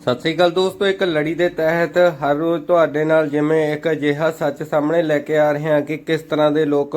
ਸਤਿ ਸ੍ਰੀ ਅਕਾਲ ਦੋਸਤੋ, ਇੱਕ ਲੜੀ ਦੇ ਤਹਿਤ ਹਰ ਰੋਜ਼ ਤੁਹਾਡੇ ਨਾਲ ਜਿਵੇਂ ਇੱਕ ਅਜਿਹਾ ਸੱਚ ਸਾਹਮਣੇ ਲੈ ਕੇ ਆ ਰਹੇ ਹਾਂ ਕਿ ਕਿਸ ਤਰ੍ਹਾਂ ਦੇ ਲੋਕ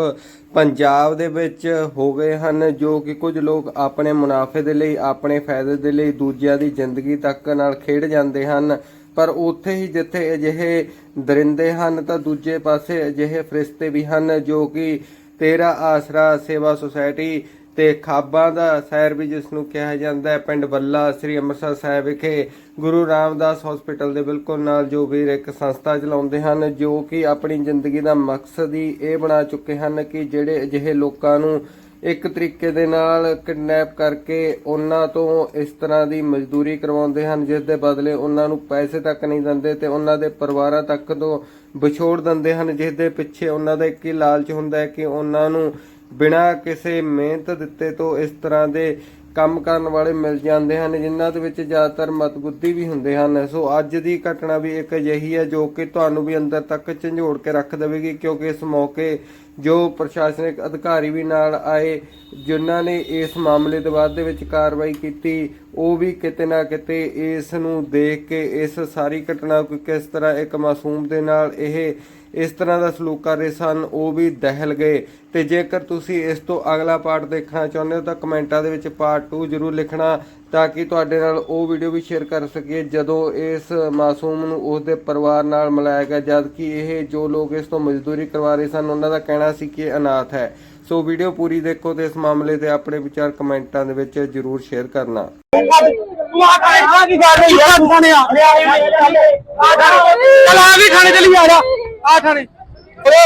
ਪੰਜਾਬ ਦੇ ਵਿੱਚ ਹੋ ਗਏ ਹਨ, ਜੋ ਕਿ ਕੁਝ ਲੋਕ ਆਪਣੇ ਮੁਨਾਫੇ ਦੇ ਲਈ, ਆਪਣੇ ਫਾਇਦੇ ਦੇ ਲਈ ਦੂਜਿਆਂ ਦੀ ਜ਼ਿੰਦਗੀ ਤੱਕ ਨਾਲ ਖੇਡ ਜਾਂਦੇ ਹਨ। ਪਰ ਉੱਥੇ ਹੀ ਜਿੱਥੇ ਅਜਿਹੇ ਦਰਿੰਦੇ ਹਨ, ਤਾਂ ਦੂਜੇ ਪਾਸੇ ਅਜਿਹੇ ਫਰਿਸ਼ਤੇ ਵੀ ਹਨ, ਜੋ ਕਿ ਤੇਰਾ ਆਸਰਾ ਸੇਵਾ ਸੁਸਾਇਟੀ ਤੇ ਖਾਬਾਂ ਦਾ ਸੈਰ ਵੀ ਜਿਸ ਨੂੰ ਕਿਹਾ ਜਾਂਦਾ ਹੈ, ਪਿੰਡ ਬੱਲਾ ਸ੍ਰੀ ਅੰਮ੍ਰਿਤਸਰ ਸਾਹਿਬ ਵਿਖੇ ਗੁਰੂ ਰਾਮਦਾਸ ਹਸਪੀਟਲ ਦੇ ਬਿਲਕੁਲ ਨਾਲ ਜੋ ਵੀਰ ਇੱਕ ਸੰਸਥਾ ਚਲਾਉਂਦੇ ਹਨ, ਜੋ ਕਿ ਆਪਣੀ ਜ਼ਿੰਦਗੀ ਦਾ ਮਕਸਦ ਹੀ ਇਹ ਬਣਾ ਚੁੱਕੇ ਹਨ ਕਿ ਜਿਹੜੇ ਅਜਿਹੇ ਲੋਕਾਂ ਨੂੰ ਇੱਕ ਤਰੀਕੇ ਦੇ ਨਾਲ ਕਿਡਨੈਪ ਕਰਕੇ ਉਹਨਾਂ ਤੋਂ ਇਸ ਤਰ੍ਹਾਂ ਦੀ ਮਜ਼ਦੂਰੀ ਕਰਵਾਉਂਦੇ ਹਨ, ਜਿਸ ਦੇ ਬਦਲੇ ਉਹਨਾਂ ਨੂੰ ਪੈਸੇ ਤੱਕ ਨਹੀਂ ਦਿੰਦੇ ਤੇ ਉਹਨਾਂ ਦੇ ਪਰਿਵਾਰਾਂ ਤੱਕ ਤੋਂ ਵਿਛੋੜ ਦਿੰਦੇ ਹਨ, ਜਿਸ ਦੇ ਪਿੱਛੇ ਉਹਨਾਂ ਦਾ ਇੱਕ ਹੀ ਲਾਲਚ ਹੁੰਦਾ ਹੈ ਕਿ ਉਹਨਾਂ ਨੂੰ ਬਿਨਾਂ ਕਿਸੇ ਮਿਹਨਤ ਦਿੱਤੇ ਤੋਂ ਇਸ ਤਰ੍ਹਾਂ ਦੇ ਕੰਮ ਕਰਨ ਵਾਲੇ ਮਿਲ ਜਾਂਦੇ ਹਨ, ਜਿਨ੍ਹਾਂ ਦੇ ਵਿੱਚ ਜ਼ਿਆਦਾਤਰ ਮਤਬੁੱਧੀ ਵੀ ਹੁੰਦੇ ਹਨ। ਸੋ ਅੱਜ ਦੀ ਘਟਨਾ ਵੀ ਇੱਕ ਅਜਿਹੀ ਹੈ ਜੋ ਕਿ ਤੁਹਾਨੂੰ ਵੀ ਅੰਦਰ ਤੱਕ ਝੰਜੋੜ ਕੇ ਰੱਖ ਦੇਵੇਗੀ, ਕਿਉਂਕਿ ਇਸ ਮੌਕੇ ਜੋ ਪ੍ਰਸ਼ਾਸਨਿਕ ਅਧਿਕਾਰੀ ਵੀ ਨਾਲ ਆਏ, ਜਿਨ੍ਹਾਂ ਨੇ ਇਸ ਮਾਮਲੇ ਦੇ ਬਾਅਦ ਦੇ ਵਿੱਚ ਕਾਰਵਾਈ ਕੀਤੀ, ਉਹ ਵੀ ਕਿਤੇ ਨਾ ਕਿਤੇ ਇਸ ਨੂੰ ਦੇਖ ਕੇ ਇਸ ਸਾਰੀ ਘਟਨਾ ਕਿਸ ਤਰ੍ਹਾਂ ਇੱਕ ਮਾਸੂਮ ਦੇ ਨਾਲ ਇਹ ਇਸ ਤਰ੍ਹਾਂ ਦਾ ਸਲੂਕ ਕਰ ਰਹੇ ਸਨ, ਉਹ ਵੀ ਦਹਿਲ ਗਏ। ਤੇ ਜੇਕਰ ਤੁਸੀਂ ਇਸ ਤੋਂ ਅਗਲਾ ਪਾਰਟ ਦੇਖਣਾ ਚਾਹੁੰਦੇ ਹੋ ਤਾਂ ਕਮੈਂਟਾਂ ਦੇ ਵਿੱਚ ਪਾਰਟ 2 ਜ਼ਰੂਰ ਲਿਖਣਾ ਤਾਂ ਕਿ ਤੁਹਾਡੇ ਨਾਲ ਉਹ ਵੀਡੀਓ ਵੀ ਸ਼ੇਅਰ ਕਰ ਸਕੀਏ, ਜਦੋਂ ਇਸ ਮਾਸੂਮ ਨੂੰ ਉਸ ਦੇ ਪਰਿਵਾਰ ਨਾਲ ਮਿਲਾਇਆ ਗਿਆ ਜਦ ਕਿ ਇਹ ਜੋ ਲੋਕ ਇਸ ਤੋਂ ਮਜ਼ਦੂਰੀ ਕਰਵਾ ਰਹੇ ਸਨ, ਉਹਨਾਂ ਦਾ ਕਹਿਣਾ ਸੀ ਕਿ ਇਹ ਅਨਾਥ ਹੈ। ਸੋ ਵੀਡੀਓ ਪੂਰੀ ਦੇਖੋ ਤੇ ਇਸ ਮਾਮਲੇ ਤੇ ਆਪਣੇ ਵਿਚਾਰ ਕਮੈਂਟਾਂ ਦੇ ਵਿੱਚ ਜ਼ਰੂਰ ਸ਼ੇਅਰ ਕਰਨਾ। ਤੂੰ ਆ ਕੀ ਗੱਲ ਹੋਈ ਆ ਆ ਆ ਵੀ ਥਾਣੇ ਚਲੀ ਆ ਜਾ। ਆ ਥਾਣੇ ਓਏ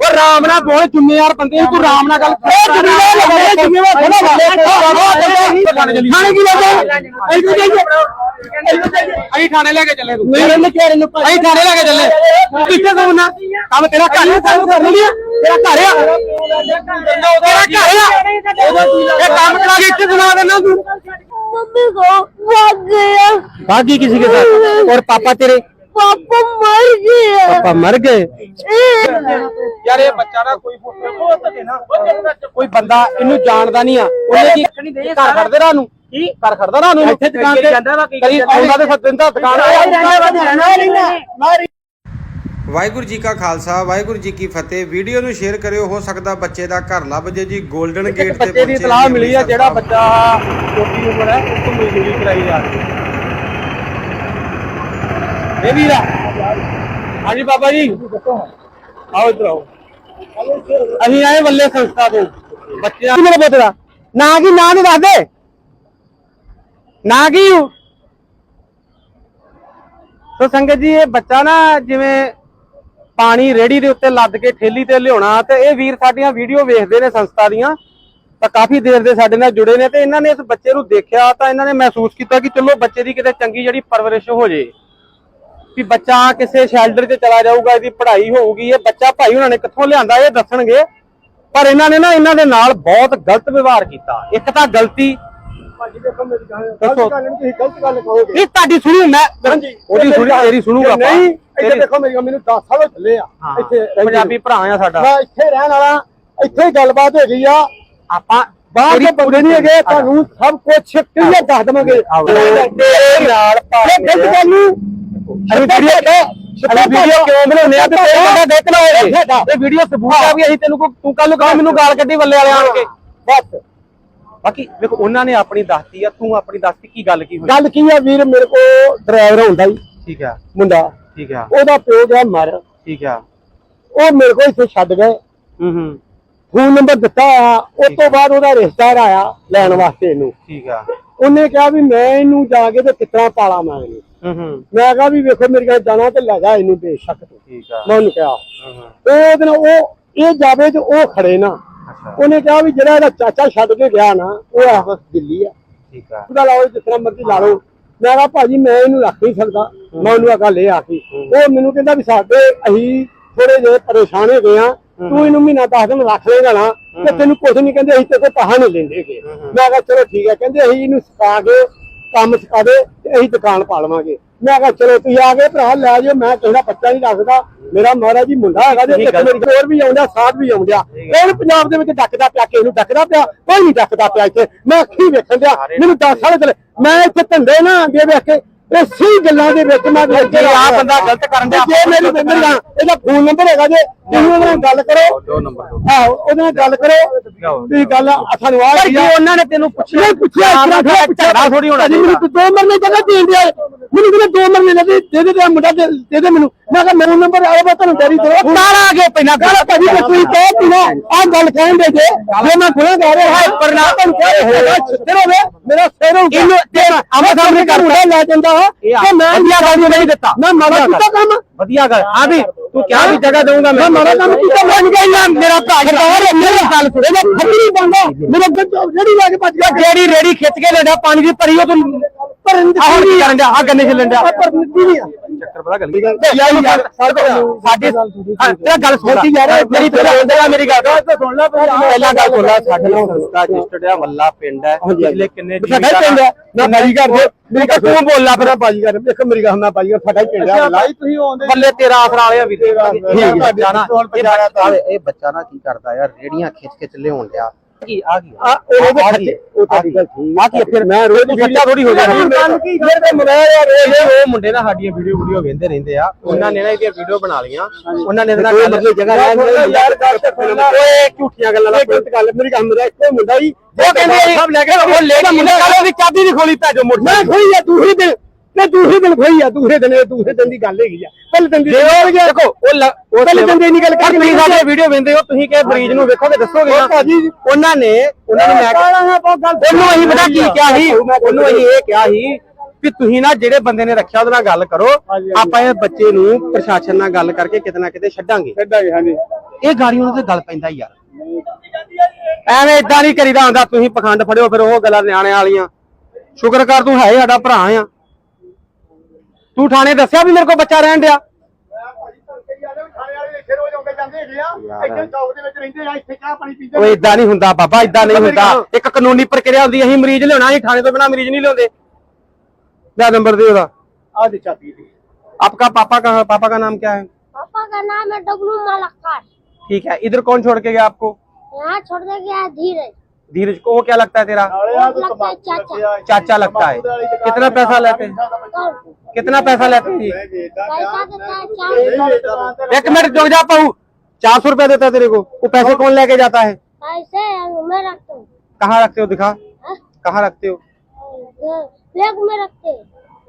ਓ ਰਾਮ ਨਾਲ ਬੋਲ ਜ਼ਿੰਮੇਵਾਰ ਬੰਦੇ ਤੂੰ ਰਾਮ ਨਾਲ ਗੱਲ ਕਰ ਜ਼ਿੰਮੇਵਾਰ ਲੱਗਦੇ ਜ਼ਿੰਮੇਵਾਰ ਥੋੜਾ ਥਾਣੇ ਚਲੀ ਥਾਣੇ ਕੀ ਲੱਗਾ ਐਂ ਕਿਉਂ ਜਾਈਏ ਅਸੀਂ ਥਾਣੇ ਲੈ ਕੇ ਚੱਲੇ ਤੂੰ ਮੇਰੇ ਨੇ ਕਿਹਾ ਇਹਨੂੰ ਅਸੀਂ ਥਾਣੇ ਲੈ ਕੇ ਚੱਲੇ ਕਿੱਥੇ ਸੋਣਾ ਕੰਮ ਤੇਰਾ ਘਰ ਹੈ ਕੰਮ ਕਰ ਲਿਆ ਤੇਰਾ ਘਰ ਆ ਤੇਰਾ ਘਰ ਆ ਇਹ ਕੰਮ ਕਰਾ ਕੇ ਇੱਥੇ ਸੁਣਾ ਦੇਣਾ ਤੂੰ मम्मी को भाग गया भागी किसी के साथ और पापा तेरे ਪਾਪਾ ਮਰ ਗਿਆ ਪਾਪਾ ਮਰ ਗਏ? ਯਾਰ ਇਹ ਬੱਚਾ ਨਾ ਕੋਈ ਕੋਈ ਬੰਦਾ ਇਹਨੂੰ ਜਾਣਦਾ ਨਹੀਂ ਆ। ਉਹਨੇ ਕੀ ਘਰ ਖੜਦੇ ਰਾਂ ਨੂੰ? ਕੀ? ਘਰ ਖੜਦਾ ਰਾਂ ਨੂੰ? ਇੱਥੇ ਦੁਕਾਨ ਤੇ ਜਾਂਦਾ ਵਾ ਕੀ ਆਉਂਦਾ ਤੇ ਫਿਰ ਦਾ ਦੁਕਾਨ। ਵਾਹਿਗੁਰੂ ਜੀ ਕਾ ਖਾਲਸਾ ਵਾਹਿਗੁਰੂ ਜੀ ਕੀ ਫਤਿਹ। ਵੀਡੀਓ ਨੂੰ ਸ਼ੇਅਰ ਕਰਿਓ। ਹੋ ਸਕਦਾ ਬੱਚੇ ਦਾ ਘਰ ਲੱਭ ਜੇ ਜੀ 골ਡਨ ਗੇਟ ਤੇ ਬੱਚੇ ਦੀ ਇਤਲਾਹ ਮਿਲੀ ਆ ਜਿਹੜਾ ਬੱਚਾ ਛੋਟੀ ਉਮਰ ਹੈ ਉਸ ਤੋਂ ਮਜ਼ਦੂਰੀ ਕਰਾਈ ਜਾ ਰਹੀ ਹੈ। ਇਹ ਵੀਰਾ ਹਾਂਜੀ ਬਾਬਾ ਜੀ। ਆਓ ਇਧਰ ਆਓ। ਅਸੀਂ ਆਏ ਵੱਲੇ ਸੰਸਥਾ ਤੋਂ। ਬੱਚਿਆਂ ਕੀ ਪੁੱਤ ਦਾ? ਨਾਂ ਕੀ, ਨਾਂ ਨੂੰ ਦੱਸ ਦੇ। ਕੀ ਸੋ ਸੰਗਤ ਜੀ, ਇਹ ਬੱਚਾ ਨਾ ਜਿਵੇਂ ਪਾਣੀ ਰੇੜੀ ਦੇ ਉੱਤੇ ਲੱਦ ਕੇ ਠੇਲੀ ਤੇ ਲਿਆਉਣਾ ਤੇ ਇਹ ਵੀਰ ਸਾਡੀਆਂ ਵੀਡੀਓ ਵੇਖਦੇ ਨੇ ਸੰਸਥਾ ਦੀਆਂ। ਤਾਂ ਕਾਫੀ ਦੇਰ ਦੇ ਸਾਡੇ ਨਾਲ ਜੁੜੇ ਨੇ ਤੇ ਇਹਨਾਂ ਨੇ ਇਸ ਬੱਚੇ ਨੂੰ ਦੇਖਿਆ ਤਾਂ ਇਹਨਾਂ ਨੇ ਮਹਿਸੂਸ ਕੀਤਾ ਕਿ ਚਲੋ ਬੱਚੇ ਦੀ ਕਿਤੇ ਚੰਗੀ ਜਿਹੜੀ ਪਰਵਰਿਸ਼ ਹੋ ਜੇ। ਵੀ ਬੱਚਾ ਕਿਸੇ ਸ਼ੈਲਟਰ 'ਚ ਚਲਾ ਜਾਊਗਾ ਇਹਦੀ ਪੜ੍ਹਾਈ ਹੋਊਗੀ ਇਹ ਬੱਚਾ ਭਾਈ ਉਹਨਾਂ ਨੇ ਕਿੱਥੋਂ ਲਿਆਂਦਾ ਇਹ ਦੱਸਣਗੇ। ਪਰ ਇਹਨਾਂ ਨੇ ਨਾ ਇਹਨਾਂ ਦੇ ਨਾਲ ਬਹੁਤ ਗਲਤ ਵਿਵਹਾਰ ਕੀਤਾ। ਇੱਕ ਤਾਂ ਗਲਤੀ ਭਾਜੀ ਦੇਖੋ ਮੇਰੀ ਗੱਲ ਦੱਸੋ। ਗੱਲ ਨਹੀਂ ਤੁਸੀਂ ਗਲਤ ਗੱਲ ਕਹੋਗੇ। ਇਹ ਤੁਹਾਡੀ ਸੁਣੂ ਮੈਂ ਉਹਦੀ ਸੁਣੀ ਤੇਰੀ ਸੁਣੂਗਾ ਆਪਾਂ। ਨਹੀਂ ਇੱਥੇ ਤੇਰੀ- ਦੇਖੋ ਮੇਰੀ ਮੈਨੂੰ 10 ਸਾਲ ਹੋ ਚੱਲੇ ਆ। ਇੱਥੇ ਪੰਜਾਬੀ ਭਰਾ ਆ ਸਾਡਾ। ਮੈਂ ਇੱਥੇ ਰਹਿਣ ਵਾਲਾ ਇੱਥੇ ਗੱਲਬਾਤ ਹੋ ਗਈ ਆ। ਆਪਾਂ ਬਾਹਰ ਦੇ ਬੰਦੇ ਨਹੀਂ ਹੈਗੇ ਤੁਹਾਨੂੰ ਸਭ ਕੁਝ ਕਲੀਅਰ ਦੱਸ ਦਵਾਂਗੇ। ਨਾਲ ਇਹ ਗਲਤ ਗੱਲ ਨੂੰ ਅਸੀਂ ਵੀਡੀਓ ਅਸੀਂ ਵੀਡੀਓ ਕਿਉਂ ਬਣਾਉਂਦੇ ਆ? ਤੇ ਤੇਰੇ ਬੰਦਾ ਦੇਖਣਾ ਹੋਵੇ ਇਹ ਵੀਡੀਓ ਸਬੂਤ ਆ ਵੀ ਅਸੀਂ ਤੈਨੂੰ ਕੋਈ ਤੂੰ ਕੱਲ ਨੂੰ ਕਹਾਂ ਮੈਨੂੰ ਗਾਲ ਕੱਢੀ ਬੱਲੇ ਵਾਲੇ ਆਣ ਕੇ। ਬਸ। ਬਾਕੀ ਵੇਖੋ ਉਹਨਾਂ ਨੇ ਆਪਣੀ ਦੱਸਤੀ ਆ। ਤੂੰ ਆਪਣੀ ਦੱਸਤੀ ਕੀ ਗੱਲ ਕੀ ਹੋਈ? ਗੱਲ ਕੀ ਆ ਵੀਰ? ਮੇਰੇ ਕੋਲ ਡਰਾਈਵਰ ਹੁੰਦਾ ਹੀ ਠੀਕ ਆ। ਮੁੰਡਾ। ਠੀਕ ਆ। ਉਹਦਾ ਪਿਓ ਗਿਆ ਮਰ। ਠੀਕ ਆ। ਉਹ ਮੇਰੇ ਕੋਲ ਇੱਥੇ ਛੱਡ ਗਏ। ਹੂੰ ਹੂੰ। ਫੋਨ ਨੰਬਰ ਦਿੱਤਾ ਆ। ਉਸ ਤੋਂ ਬਾਅਦ ਉਹਦਾ ਰਿਸ਼ਤੇਦਾਰ ਆਇਆ ਲੈਣ ਵਾਸਤੇ ਇਹਨੂੰ। ਠੀਕ ਆ। ਉਹਨੇ ਕਿਹਾ ਵੀ ਮੈਂ ਇਹਨੂੰ ਜਾ ਕੇ ਤੇ ਕਿਤਨਾ ਪਾਲਾਂ ਮੈਂ ਇਹਨੂੰ ਮੈਂ ਕਿਹਾ ਵੀ ਵੇਖੋ ਮੇਰੀ ਗੱਲ ਜਾਣਾ ਤੇ ਲੈ ਜਾ ਇਹਨੂੰ ਬੇਸ਼ੱਕ ਤੂੰ। ਠੀਕ ਆ। ਮੈਂ ਉਹਨੂੰ ਕਿਹਾ। ਉਹ ਉਹਦੇ ਨਾਲ ਉਹ ਇਹ ਜਾਵੇ ਤੇ ਉਹ ਖੜੇ ਨਾ। ਉਹਨੇ ਕਿਹਾ ਵੀ ਜਿਹੜਾ ਇਹਦਾ ਚਾਚਾ ਛੱਡ ਕੇ ਗਿਆ ਨਾ ਉਹ ਆਪਸ ਦਿੱਲੀ ਆ। ਠੀਕ ਆ। ਉਹਦਾ ਲਾਓ ਜਿਸ ਤਰ੍ਹਾਂ ਮਰਜ਼ੀ ਲਾ ਲਓ। ਮੈਂ ਕਿਹਾ ਭਾਜੀ ਮੈਂ ਇਹਨੂੰ ਰੱਖ ਨਹੀਂ ਸਕਦਾ। ਮੈਂ ਉਹਨੂੰ ਆਗਾ ਲੈ ਆ ਕੇ ਉਹ ਮੈਨੂੰ ਕਹਿੰਦਾ ਵੀ ਸਾਡੇ ਅਸੀਂ ਥੋੜੇ ਜਿਹੇ ਪਰੇਸ਼ਾਨ ਹੋ ਗਏ ਆ ਤੂੰ ਇਹਨੂੰ ਮਹੀਨਾ ਦਸ ਦਿਨ ਰੱਖ ਲੇਗਾ ਨਾ ਤੇ ਤੈਨੂੰ ਕੁਝ ਨਹੀਂ ਕਹਿੰਦੇ ਅਸੀਂ ਤੇ ਕੋਈ ਪੈਸਾ ਨਹੀਂ ਲੈਂਦੇਗੇ ਮੈਂ ਕਿਹਾ ਚਲੋ ਠੀਕ ਹੈ ਕਹਿੰਦੇ ਅਸੀਂ ਇਹਨੂੰ ਸਿਖਾ ਕੇ ਕੰਮ ਸਿਖਾ ਦੇ ਤੇ ਅਸੀਂ ਦੁਕਾਨ ਪਾ ਲਵਾਂਗੇ। ਮੈਂ ਕਿਹਾ ਚਲੋ ਤੁਸੀਂ ਆ ਗਏ ਭਰਾ ਲੈ ਜਾਓ ਮੈਂ ਦਾ ਬੱਚਾ ਨਹੀਂ ਰੱਖਦਾ। ਮੇਰਾ ਮਹਾਰਾਜ ਜੀ ਮੁੰਡਾ ਹੈਗਾ ਜੇ ਇੱਕ ਮੇਰੀ ਹੋਰ ਵੀ ਆਉਂਦਾ ਸਾਥ ਵੀ ਆਉਂਦਾ ਇਹ ਪੰਜਾਬ ਦੇ ਵਿੱਚ ਡੱਕਦਾ ਪਿਆ ਕਿਸੇ ਨੂੰ ਡੱਕਦਾ ਪਿਆ ਕੋਈ ਨਹੀਂ ਡੱਕਦਾ ਪਿਆ ਇੱਥੇ। ਮੈਂ ਅੱਖੀ ਵੇਖਣ ਦਿਆ ਮੈਨੂੰ 10 ਸਾਲ ਚਲੇ ਮੈਂ ਇੱਥੇ ਧੰਦੇ ਨਾ ਅੱਗੇ ਵੇਖ ਕੇ ਇਸੇ ਗੱਲਾਂ ਦੇ ਵਿੱਚ ਮੈਂ ਜੇ ਆਹ ਬੰਦਾ ਗਲਤ ਕਰਨ ਡਿਆ, ਜੇ ਮੇਰੀ ਗੱਲ ਇਹਦਾ ਫੋਨ ਨੰਬਰ ਹੈਗਾ ਜੇ ਤੁਸੀਂ ਉਹਦੇ ਨਾਲ ਗੱਲ ਕਰੋ। ਦੋ ਨੰਬਰ ਦੋ। ਆਹੋ ਉਹਦੇ ਨਾਲ ਗੱਲ ਕਰੋ। ਵੀ ਗੱਲ ਸਾਨੂੰ ਆ ਜੇ ਉਹਨਾਂ ਨੇ ਤੈਨੂੰ ਪੁੱਛਿਆ ਨਹੀਂ ਪੁੱਛਿਆ ਝਗੜਾ ਥੋੜੀ ਹੋਣਾ ਭਾਜੀ, ਮੈਨੂੰ ਦੋ ਮਰਨੇ ਜਗ੍ਹਾ ਦੇਣ ਦਿਆ ਮੈਨੂੰ ਕਿਹਾ ਦੋ ਮਰਨੇ ਦੇ ਦੇ ਦੇ ਦੇ ਮੁੰਡਾ ਦੇ ਦੇ ਦੇ ਮੈਨੂੰ। ਮੈਂ ਕਿਹਾ ਮੇਰਾ ਨੰਬਰ ਆਇਆ ਵਾ ਤੁਹਾਨੂੰ ਡੈਰੀ ਦੇ ਨਾਲ ਆ ਕੇ ਪਹਿਲਾਂ। ਗੱਲ ਭਾਜੀ ਜੇ ਤੁਸੀਂ ਕਹੋ ਨਾ ਆ ਗੱਲ ਕਹਿਣ ਦੇ ਜੇ। ਜੇ ਮੈਂ ਗੁਨਾਹ ਕਰ ਰਿਹਾ ਪਰ ਨਾ ਤੁਹਾਨੂੰ ਕਹਿ ਸਿਰ ਹੋਵੇ ਮੇਰਾ ਸਿਰ ਹੋ ਗਿਆ। ਇਹਨੂੰ ਤੇ ਆਮਾ ਸਾਹਮਣੇ ਕਰ ਲੈ ਜਾਂਦਾ। ਤੇ ਮੈਂ ਵਧੀਆ ਗੱਲ ਨਹੀਂ ਦਿੱਤਾ। ਮੈਂ ਮਾਰਾ ਕੀਤਾ ਕੰਮ। ਵਧੀਆ ਗੱਲ। ਆ ਵੀ ਤੂੰ ਕਿਹਾ ਵੀ ਜਗ੍ਹਾ ਦਊਂਗਾ ਮੈਂ ਮਾਰਾ ਕੰਮ ਕੀਤਾ ਮੈਂ ਨਹੀਂ ਕਹਿੰਦਾ ਮੇਰਾ ਭਰਾ ਸਰਦਾਰ ਮੇਰੀ ਗੱਲ ਸੁਣੇ ਮੈਂ ਫੱਟੀ ਬੰਦਾ ਮੇਰਾ ਗੱਜੋ ਜਿਹੜੀ ਲਾ ਕੇ ਭੱਜ ਗਿਆ। ਜਿਹੜੀ ਰੇੜੀ ਖਿੱਚ ਕੇ ਲੈਂਦਾ ਪਾਣੀ ਦੀ ਭਰੀ ਉਹ ਤੂੰ ਭਰਨ ਦੀ ਕਰਨ ਡਿਆ? ਆ ਗੰਨੇ ਛਿੱਲਣ ਪਰ ਨਿੱਤੀ ਨਹੀਂ ਆ। ਚੱਕਰ ਪਤਾ ਗੱਲ ਯਾਰ ਯਾਰ ਸਾਡੇ ਹਾਂ, ਤੇਰਾ ਗੱਲ ਸੁਣ ਯਾਰ ਮੇਰੀ ਪਹਿਲਾਂ ਪਹਿਲਾਂ ਮੇਰੀ ਗੱਲ ਸੁਣ। ਸੁਣ ਲੈ ਪਹਿਲਾਂ ਗੱਲ ਸੁਣ ਲੈ ਸਾਡੇ ਨਾਲ ਸੰਸਥਾ ਰਜਿਸਟਰਡ ਆ ਵੱਲਾ ਪਿੰਡ ਹੈ। ਪਿਛਲੇ ਕਿੰਨੇ ਸਾਡਾ ਹੀ ਪਿੰਡ ਹੈ ਮੈਂ ਬਾਜੀ ਕਰ ਦੇ ਮੇਰੀ ਗੱਲ ਤੂੰ ਬੋਲਣਾ ਫਿਰ ਬਾਜੀ ਕਰ ਦੇਖੋ ਮੇਰੀ ਗੱਲ ਮੈਂ ਬਾਜੀ ਕਰ ਸਾਡਾ ਹੀ ਪਿੰਡ ਹੈ ਲਾਈ ਤੁਸੀਂ ਆਉਂਦੇ ਬੱਲੇ ਤੇਰਾ ਆਸਰਾ ਵਾਲਿਆ ਵੀਰ ਠੀਕ ਹੈ, ਬੱਚਾ ਨਾ ਇਹ ਬੱਚਾ ਇਹ ਨਾ ਕੀ ਕਰਦਾ ਯਾਰ ਰੇੜੀਆਂ ਖਿੱਚ ਖਿੱਚ ਲਿਆਉਣ ਡਿਆ। ਕੀ ਆ ਗਈ? ਆ ਉਹ ਦੇ ਖੱਤੇ ਉਹ ਤੁਹਾਡੀ ਗੱਲ ਠੀਕ ਆ ਕੀ ਫਿਰ ਮੈਂ ਰੋਜ਼ ਤੂੰ ਸੱਚਾ ਥੋੜੀ ਹੋ ਜਾਣਾ। ਫਿਰ ਤੇ ਮਰਾਇਆ ਯਾਰ ਉਹ ਮੁੰਡੇ ਨਾਲ ਸਾਡੀਆਂ ਵੀਡੀਓ ਵੀਡੀਓ ਵੇਖਦੇ ਰਹਿੰਦੇ ਆ ਉਹਨਾਂ ਨੇ ਨਾ ਇਹਦੀਆਂ ਵੀਡੀਓ ਬਣਾ ਲਈਆਂ। ਉਹਨਾਂ ਨੇ ਇਹਦੇ ਨਾਲ ਕੋਈ ਗੱਲ- ਮਤਲਬ ਜਗ੍ਹਾ ਰਹਿਣ ਦੇ ਯਾਰ ਗੱਲ ਤੇ ਸੁਣ ਲੈ ਓਏ ਝੂਠੀਆਂ ਗੱਲਾਂ ਨਾ ਇਹ ਗਲਤ ਗੱਲ ਮੇਰੀ ਕੰਮ ਦਾ ਇੱਕੋ ਮੁੰਡਾ ਹੀ ਉਹ ਕਹਿੰਦੇ ਸਭ ਲੈ ਕੇ ਉਹ ਲੈ ਕੇ ਮੁੰਡਾ ਕੱਲ ਉਹਦੀ ਚਾਬੀ ਨਹੀਂ ਖੋਲੀ ਭੈਜੋ ਮੈਂ ਮੋਟਰ ਖੋਈ ਆ ਦੂਸਰੇ ਦਿਨ ਤੇ ਦੂਸਰੇ ਦਿਨ ਖੋਈ ਆ ਦੂਸਰੇ ਦਿਨ ਇਹ ਦੂਸਰੇ ਦਿਨ ਦੀ ਗੱਲ ਹੈਗੀ ਆ। ਪਹਿਲੇ ਦਿਨ ਦੀ ਜੇ ਉਹ ਦੇਖੋ ਉਹ ਪਹਿਲੇ ਦਿਨ ਦੀ ਨਹੀਂ ਗੱਲ ਕਰ ਤੁਸੀਂ ਸਾਡੇ ਵੀਡੀਓ ਵੇਖਦੇ ਹੋ ਤੁਸੀਂ ਕਿ ਮਰੀਜ਼ ਨੂੰ ਵੇਖੋਗੇ ਦੱਸੋਗੇ ਨਾ। ਭਾਜੀ। ਉਹਨਾਂ ਨੇ ਉਹਨਾਂ ਨੇ ਮੈਂ ਉਹਨੂੰ ਅਸੀਂ ਪਤਾ ਕੀ ਕਿਹਾ ਸੀ? ਉਹਨੂੰ ਅਸੀਂ ਇਹ ਕਿਹਾ ਸੀ ਕਿ ਤੁਸੀਂ ਨਾ ਜਿਹੜੇ ਬੰਦੇ ਨੇ ਰੱਖਿਆ ਉਹਦੇ ਨਾਲ ਗੱਲ ਕਰੋ। ਆਪਾਂ ਇਹ ਬੱਚੇ ਨੂੰ ਪ੍ਰਸ਼ਾਸਨ ਨਾਲ ਗੱਲ ਕਰਕੇ ਕਿਤੇ ਨਾ ਕਿਤੇ ਛੱਡਾਂਗੇ। ਛੱਡਾਂਗੇ ਹਾਂਜੀ। ਇਹ ਗਾੜੀ ਉਹਨਾਂ ਤੇ ਗੱਲ ਪੈਂਦਾ ਯਾਰ। ਐਵੇਂ ਇਦਾਂ ਨਹੀਂ ਕਰੀਦਾ ਹੁੰਦਾ ਤੁਸੀਂ ਪਖੰਡ ਫੜਿਓ ਫਿਰ ਉਹ ਗੱਲਾਂ ਨਿਆਣੇ ਵਾਲੀਆਂ। ਸ਼ੁਕਰ ਕਰ ਤੂੰ ਹੈ ਸਾਡਾ ਭਰਾ ਆ। ਤੂੰ ਥਾਣੇ ਦੱਸਿਆ ਵੀ ਮੇਰੇ ਕੋਲ ਬੱਚਾ ਰਹਿਣ ਡਿਆ ਉਹ ਇਦਾਂ ਨਹੀਂ ਹੁੰਦਾ ਬਾਬਾ ਇਦਾਂ ਨਹੀਂ ਹੁੰਦਾ ਇੱਕ ਕਾਨੂੰਨੀ ਪ੍ਰਕਿਰਿਆ ਹੁੰਦੀ ਅਸੀਂ ਮਰੀਜ਼ ਲਿਆਉਣਾ ਅਸੀਂ ਥਾਣੇ ਤੋਂ ਬਿਨਾ ਮਰੀਜ਼ ਨਹੀਂ ਲਿਆਉਂਦੇ ਲੈ ਨੰਬਰ ਦੇ ਉਹਦਾ ਆ ਦੇ ਚਾਬੀ ਦੀ आपका पापा का पापा का नाम क्या है पापा का नाम है डब्लू मालाकार ठीक है इधर कौन छोड़ के गया आपको यहाँ छोड़ दे गया धीरज धीरज को वो क्या लगता है तेरा? लगता चाचा। चाचा लगता है। कितना पैसा लेते हैं? कितना पैसा लेते हैं? जी एक मिनट रुक जा पाऊ चार सौ रुपया देता है तेरे को। वो पैसे कौन लेके जाता है? पैसे मैं रखता हूँ। कहाँ रखते हो दिखा? हाँ? कहाँ रखते हो? बैग में रखते हैं।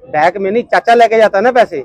बैग में नहीं चाचा लेके जाता है ना पैसे।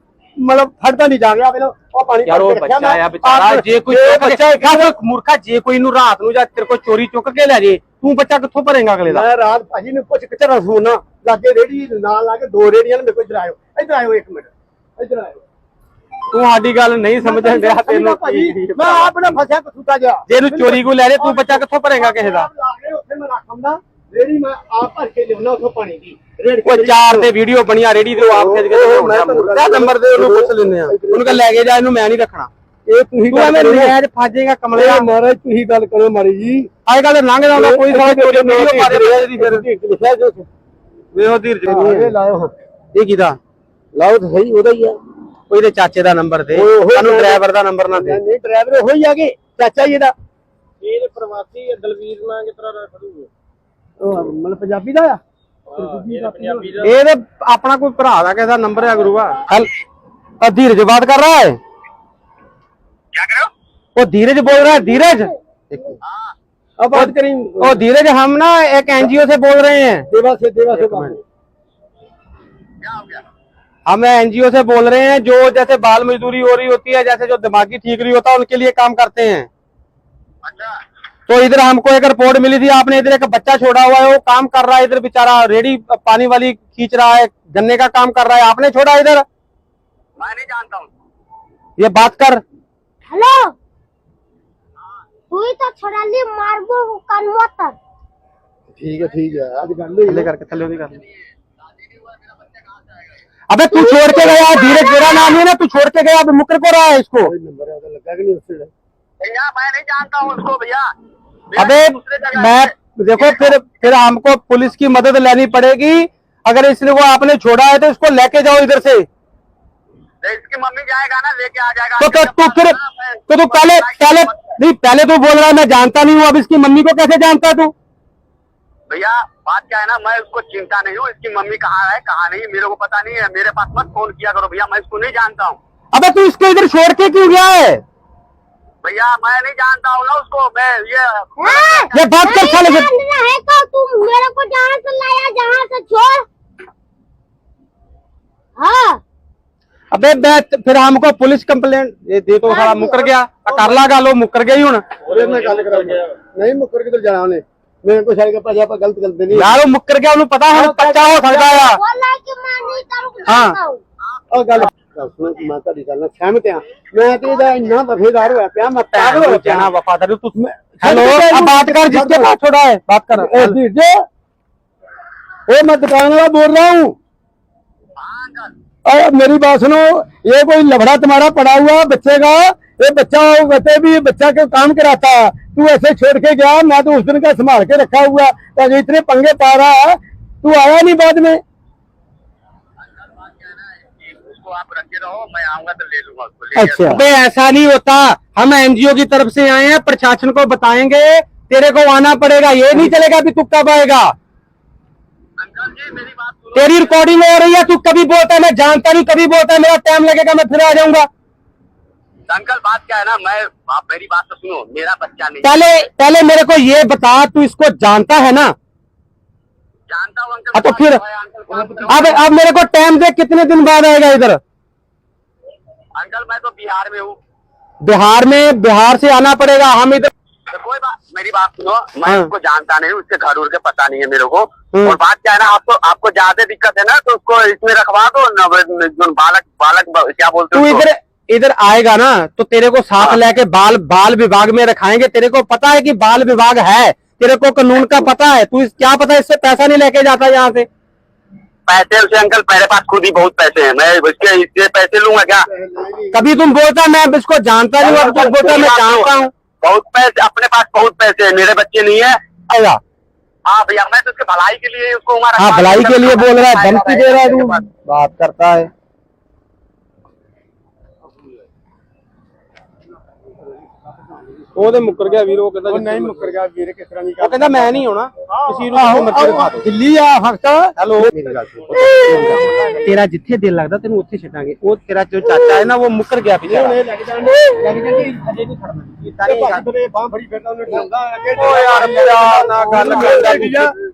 ਮਤਲਬ ਫੜਦਾ ਨਹੀਂ ਜਾ ਗਿਆ ਵੇਲੋ ਉਹ ਪਾਣੀ ਯਾਰ ਉਹ ਬੱਚਾ। ਆ ਵਿਚਾਰਾ ਜੇ ਕੋਈ ਬੱਚਾ ਬੱਚਾ ਮੂਰਖਾ ਜੇ ਕੋਈ ਨੂੰ ਰਾਤ ਨੂੰ ਜਾਂ ਤੇਰੇ ਕੋਲ ਚੋਰੀ ਚੁੱਕ ਕੇ ਲੈ ਜੇ ਤੂੰ ਬੱਚਾ ਕਿੱਥੋਂ ਭਰੇਗਾ ਅਗਲੇ ਦਾ? ਮੈਂ ਰਾਤ ਭਾਜੀ ਨੂੰ ਕਿੱਥੇ ਰਸ ਹੋਣਾ ਲਾਗੇ ਰੇੜੀ ਨਾਲ ਲਾ ਕੇ ਦੋ ਰੇੜੀਆਂ ਨੇ ਮੇਰੇ ਕੋਲ ਇੱਧਰ ਆਇਓ ਇੱਧਰ ਆਇਓ ਇੱਕ ਮਿੰਟ ਇੱਧਰ ਆਇਓ। ਤੂੰ ਸਾਡੀ ਗੱਲ ਨਹੀਂ ਸਮਝਣ ਡਿਆ ਤੈਨੂੰ ਮੈਂ ਆਪ ਨਾ ਫਸਿਆ ਕਸੂਤਾ ਜਾ ਜੇ ਇਹਨੂੰ ਚੋਰੀ ਕੋ ਲੈ ਜੇ ਤੂੰ ਬੱਚਾ ਕਿੱਥੋਂ ਭਰੇਗਾ ਕਿਸੇ ਦਾ? ਲਾ ਉੱਥੇ ਮੈਂ ਰੱਖਾਂਗਾ ਰੇੜੀ ਮੈਂ ਆਪ ਭਰ ਕੇ ਲਿਆਉਣਾ ਉੱਥੋਂ ਪਾਣੀ ਦੀ। ਉਹ ਚਾਰ ਤੇ ਵੀਡੀਓ ਬਣੀਆਂ ਰੇੜੀ ਤੇ ਉਹ ਆਪ ਖਿੱਚ ਕੇ ਲਿਆਉਣਾ ਨੰਬਰ ਦੇ ਉਹਨੂੰ ਪੁੱਛ ਲੈਂਦੇ ਆ। ਉਹਨੂੰ ਕਹ ਲੈ ਕੇ ਜਾ ਇਹਨੂੰ ਮੈਂ ਨਹੀਂ ਰੱਖਣਾ। ਇਹ ਤੁਸੀਂ ਤੂੰ ਐਵੇਂ ਨਜਾਇਜ਼ ਫਾਜੇਗਾ ਕਮਲਿਆ। ਮਹਾਰਾਜ ਤੁਸੀਂ ਗੱਲ ਕਰੋ ਮਾਰੀ ਜੀ। ਅੱਜ ਕੱਲ ਲੰਘ ਜਾਂਦਾ ਕੋਈ ਸਾਲਾ ਚੋਰੀ ਵੀਡੀਓ ਪਾ ਦੇ ਇਹਦੀ ਫਿਰ ਲਿਖਿਆ ਜੋ ਵੇਖੋ ਧੀਰਜ ਇਹ ਲਾਇਓ ਇਹ ਕੀਦਾ ਲਾਓ ਤਾਂ ਸਹੀ ਉਹਦਾ ਹੀ ਆ। ਉਹ ਇਹਦੇ ਚਾਚੇ ਦਾ ਨੰਬਰ ਦੇ। ਸਾਨੂੰ ਡਰਾਈਵਰ ਦਾ ਨੰਬਰ ਨਾ ਦੇ। ਨਹੀਂ ਡਰਾਈਵਰ ਉਹ ਹੀ ਆ ਗਏ ਚਾਚਾ ਜੀ ਇਹਦਾ। ਇਹ ਪ੍ਰਵਾਸੀ ਦਲਵੀਰ ਨਾਲ ਕਿਸ ਤਰ੍ਹਾਂ ਖੜੂਗਾ ਉਹ ਮਤਲਬ ਪੰਜਾਬੀ ਦਾ ਆ? ਦਾ ਇਹ ਤੇ ਆਪਣਾ ਕੋਈ ਭਰਾ ਦਾ ਕਿਸੇ ਦਾ ਨੰਬਰ ਹੈ ਗੁਰੂਆ ਹਲ ਆ ਧੀਰਜ ਬਾਤ ਕਰ ਰਹਾ ਹੈ क्या कर रहे हो वो धीरज बोल रहा है धीरज अब बात करें ओ धीरज हम ना एक एनजीओ से बोल रहे हैं देवा से देवा से बात हम एनजीओ से बोल रहे हैं जो जैसे बाल मजदूरी हो रही होती है जैसे जो दिमागी ठीक नहीं होता उनके लिए काम करते हैं तो इधर हमको एक रिपोर्ट मिली थी आपने इधर एक बच्चा छोड़ा हुआ है वो काम कर रहा है इधर बेचारा रेडी पानी वाली खींच रहा है गन्ने का काम कर रहा है आपने छोड़ा इधर? मैं नहीं जानता हूँ। ये बात कर। हेलो? तो छोड़ा ली मारबो कान मोतर ठीक है ठीक है। आज गंदे ले। करके चलो कर अबे तू छोड़ के गया धीरे तेरा नाम है ना तू छोड़ के गया अब मुकर को रहा है इसको। नंबर लगा कि नहीं उससे मैं नहीं जानता हूँ उसको भैया। अबे मैं देखो फिर फिर हमको पुलिस की मदद लेनी पड़ेगी। अगर इसने वो आपने छोड़ा है तो इसको लेके जाओ इधर से। तो इसकी मम्मी जाएगा ना लेके आ जाएगा। तो तो तू फिर तो तू पहले पहले नहीं पहले तू बोल रहा है मैं जानता नहीं हूँ अब इसकी मम्मी को कैसे जानता है तू? भैया बात क्या है ना मैं उसको चिंता नहीं हूँ इसकी मम्मी कहाँ है कहाँ नहीं मेरे को पता नहीं है मेरे पास मत फ़ोन किया करो भैया मैं इसको नहीं जानता हूँ। अबे तू इसको इधर छोड़ के क्यों गया है? भैया मैं नहीं जानता हूँ ना उसको मैं ये हाँ, ये बात कर साले से जानना है तो तुम मेरे को जहाँ से लाया जहाँ से छोड़ हाँ अबे मैं फिर हमको पुलिस कंप्लेंट ये दे तो साला मुकर गया आ कर ला गालो मुकर गई हूं ਉਹਦੇ ਨਾਲ ਗੱਲ ਕਰਾਂਗਾ ਨਹੀਂ ਮੁੱਕਰ ਕਿਧਰ ਜਾਣਾ ਉਹਨੇ ਮੇਰੇ ਕੋਲ ਸਾਰੇ ਭਾਜੀ ਆਪਾਂ ਗਲਤ ਕਰਦੇ ਨਹੀਂ यार वो मुकर गया ਉਹਨੂੰ ਪਤਾ ਹੁਣ ਬੱਚਾ ਹੋ ਸਕਦਾ ਆ बोला कि मैं नहीं करूँगा हाँ। जानता हूँ। ਉਹ ਗੱਲ ਗੱਲ ਸੁਣ ਮੈਂ ਤੁਹਾਡੀ ਗੱਲ ਨਾਲ ਸਹਿਮਤ ਆ ਮੈਂ ਤੇ ਇਹਦਾ ਇੰਨਾ ਵਫੇਦਾਰ ਹੋਇਆ ਪਿਆ ਮੈਂ ਪਾਗਲ ਹੋਇਆ ਪਿਆ कहना वफादारी तू हेलो अब बात कर जिसके पास छोड़ा है बात कर ए, धीर जी ओ मैं दुकान वाला बोल रहा हूँ अरे मेरी बात सुनो ये कोई लफड़ा तुम्हारा पड़ा हुआ है बच्चे का ये बच्चा वैसे भी बच्चा के काम कराता है तू ऐसे छोड़ के गया मैं तो उस दिन का संभाल के रखा हुआ तो अगर इतने पंगे पा रहा है तू आया नहीं बाद में उसको आप रखे रहो मैं आऊँगा तो ले लूँगा उसको ले अच्छा। अबे ऐसा नहीं होता। हम एनजीओ की तरफ़ से आए हैं प्रशासन को बताएँगे तेरे को आना पड़ेगा ये नहीं चलेगा कि तू कब आएगा। अंकल जी मेरी बात सुनो। तेरी रिकॉर्डिंग हो रही है तू कभी बोलता है मैं जानता नहीं कभी बोलता है मेरा टाइम लगेगा मैं फिर आ जाऊँगा। अंकल बात क्या है ना मैं आप मेरी बात तो सुनो मेरा बच्चा नहीं पहले पहले मेरे को ये बता तू इसको जानता है ना? जानता हूँ अंकल हाँ, तो फिर-। अब अब मेरे को टाइम दे कितने दिन बाद आएगा इधर अंकल मैं तो बिहार में हूँ बिहार में बिहार से आना पड़ेगा हम इधर तो कोई बात मेरी बात सुनो मैं हाँ। उसको जानता नहीं हूँ उसके घर उर के पता नहीं है मेरे को हम्म। और बात क्या है ना आपको आपको ज़्यादा दिक्कत है ना तो उसको इसमें रखवा दो जो बालक बालक क्या बोलते तू इधर इधर आएगा ना तो तेरे को साथ हाँ। लेके बाल बाल विभाग में रखाएँगे तेरे को पता है कि बाल विभाग है तेरे को कानून का पता है? तू क्या पता इससे पैसा नहीं लेके जाता यहाँ से? पैसे उसे अंकल मेरे पास खुद ही बहुत पैसे हैं। मैं इसके इससे पैसे लूँगा क्या? कभी तुम बोलता मैं इसको जानता नहीं हूँ अब तुम बोलता मैं जानता हूँ। बहुत पैसे अपने पास बहुत पैसे है मेरे बच्चे नहीं है। आएगा हाँ भैया मैं तो उसके भलाई के लिए उसको हाँ भलाई के लिए बोल रहा है धमकी दे रहा है बात करता है। ਉਹਦੇ ਮੁੱਕਰ ਗਿਆ ਵੀਰ ਉਹ ਕਹਿੰਦਾ ਉਹ ਨਹੀਂ ਮੁੱਕਰ ਗਿਆ ਵੀਰ ਕਿਸ ਤਰ੍ਹਾਂ ਦੀ ਉਹ ਕਹਿੰਦਾ ਮੈਂ ਨਹੀਂ ਆਉਣਾ। ਤੁਸੀਂ ਨੂੰ ਮਰਜ਼ੀ ਦਿਖਾ ਦਿਓ। ਦਿੱਲੀ ਆ ਹਫਤਾ ਹੈਲੋ। ਮੇਰੀ ਗੱਲ ਸੁਣ। ਤੇਰਾ ਜਿੱਥੇ ਦਿਲ ਲੱਗਦਾ ਤੈਨੂੰ ਉੱਥੇ ਛੱਡਾਂਗੇ। ਉਹ ਤੇਰਾ ਜੋ ਚਾਚਾ ਹੈ ਨਾ ਉਹ ਮੁੱਕਰ ਗਿਆ ਵਿਚਾਰਾ ਲੱਗ ਜਾਂਦੇ। ਲੱਗ ਜਾਂਦੇ ਅਜੇ ਨਹੀਂ ਖੜਨਾ। ਇਦਾਂ ਨਹੀਂ ਗੱਲ। ਬਾਹ ਫੜੀ ਫਿਰਦਾ ਉਹਨੂੰ ਠਾਉਂਦਾ ਓ ਯਾਰ ਮੇਰਾ ਨਾ ਗੱਲ ਕਰਦਾ।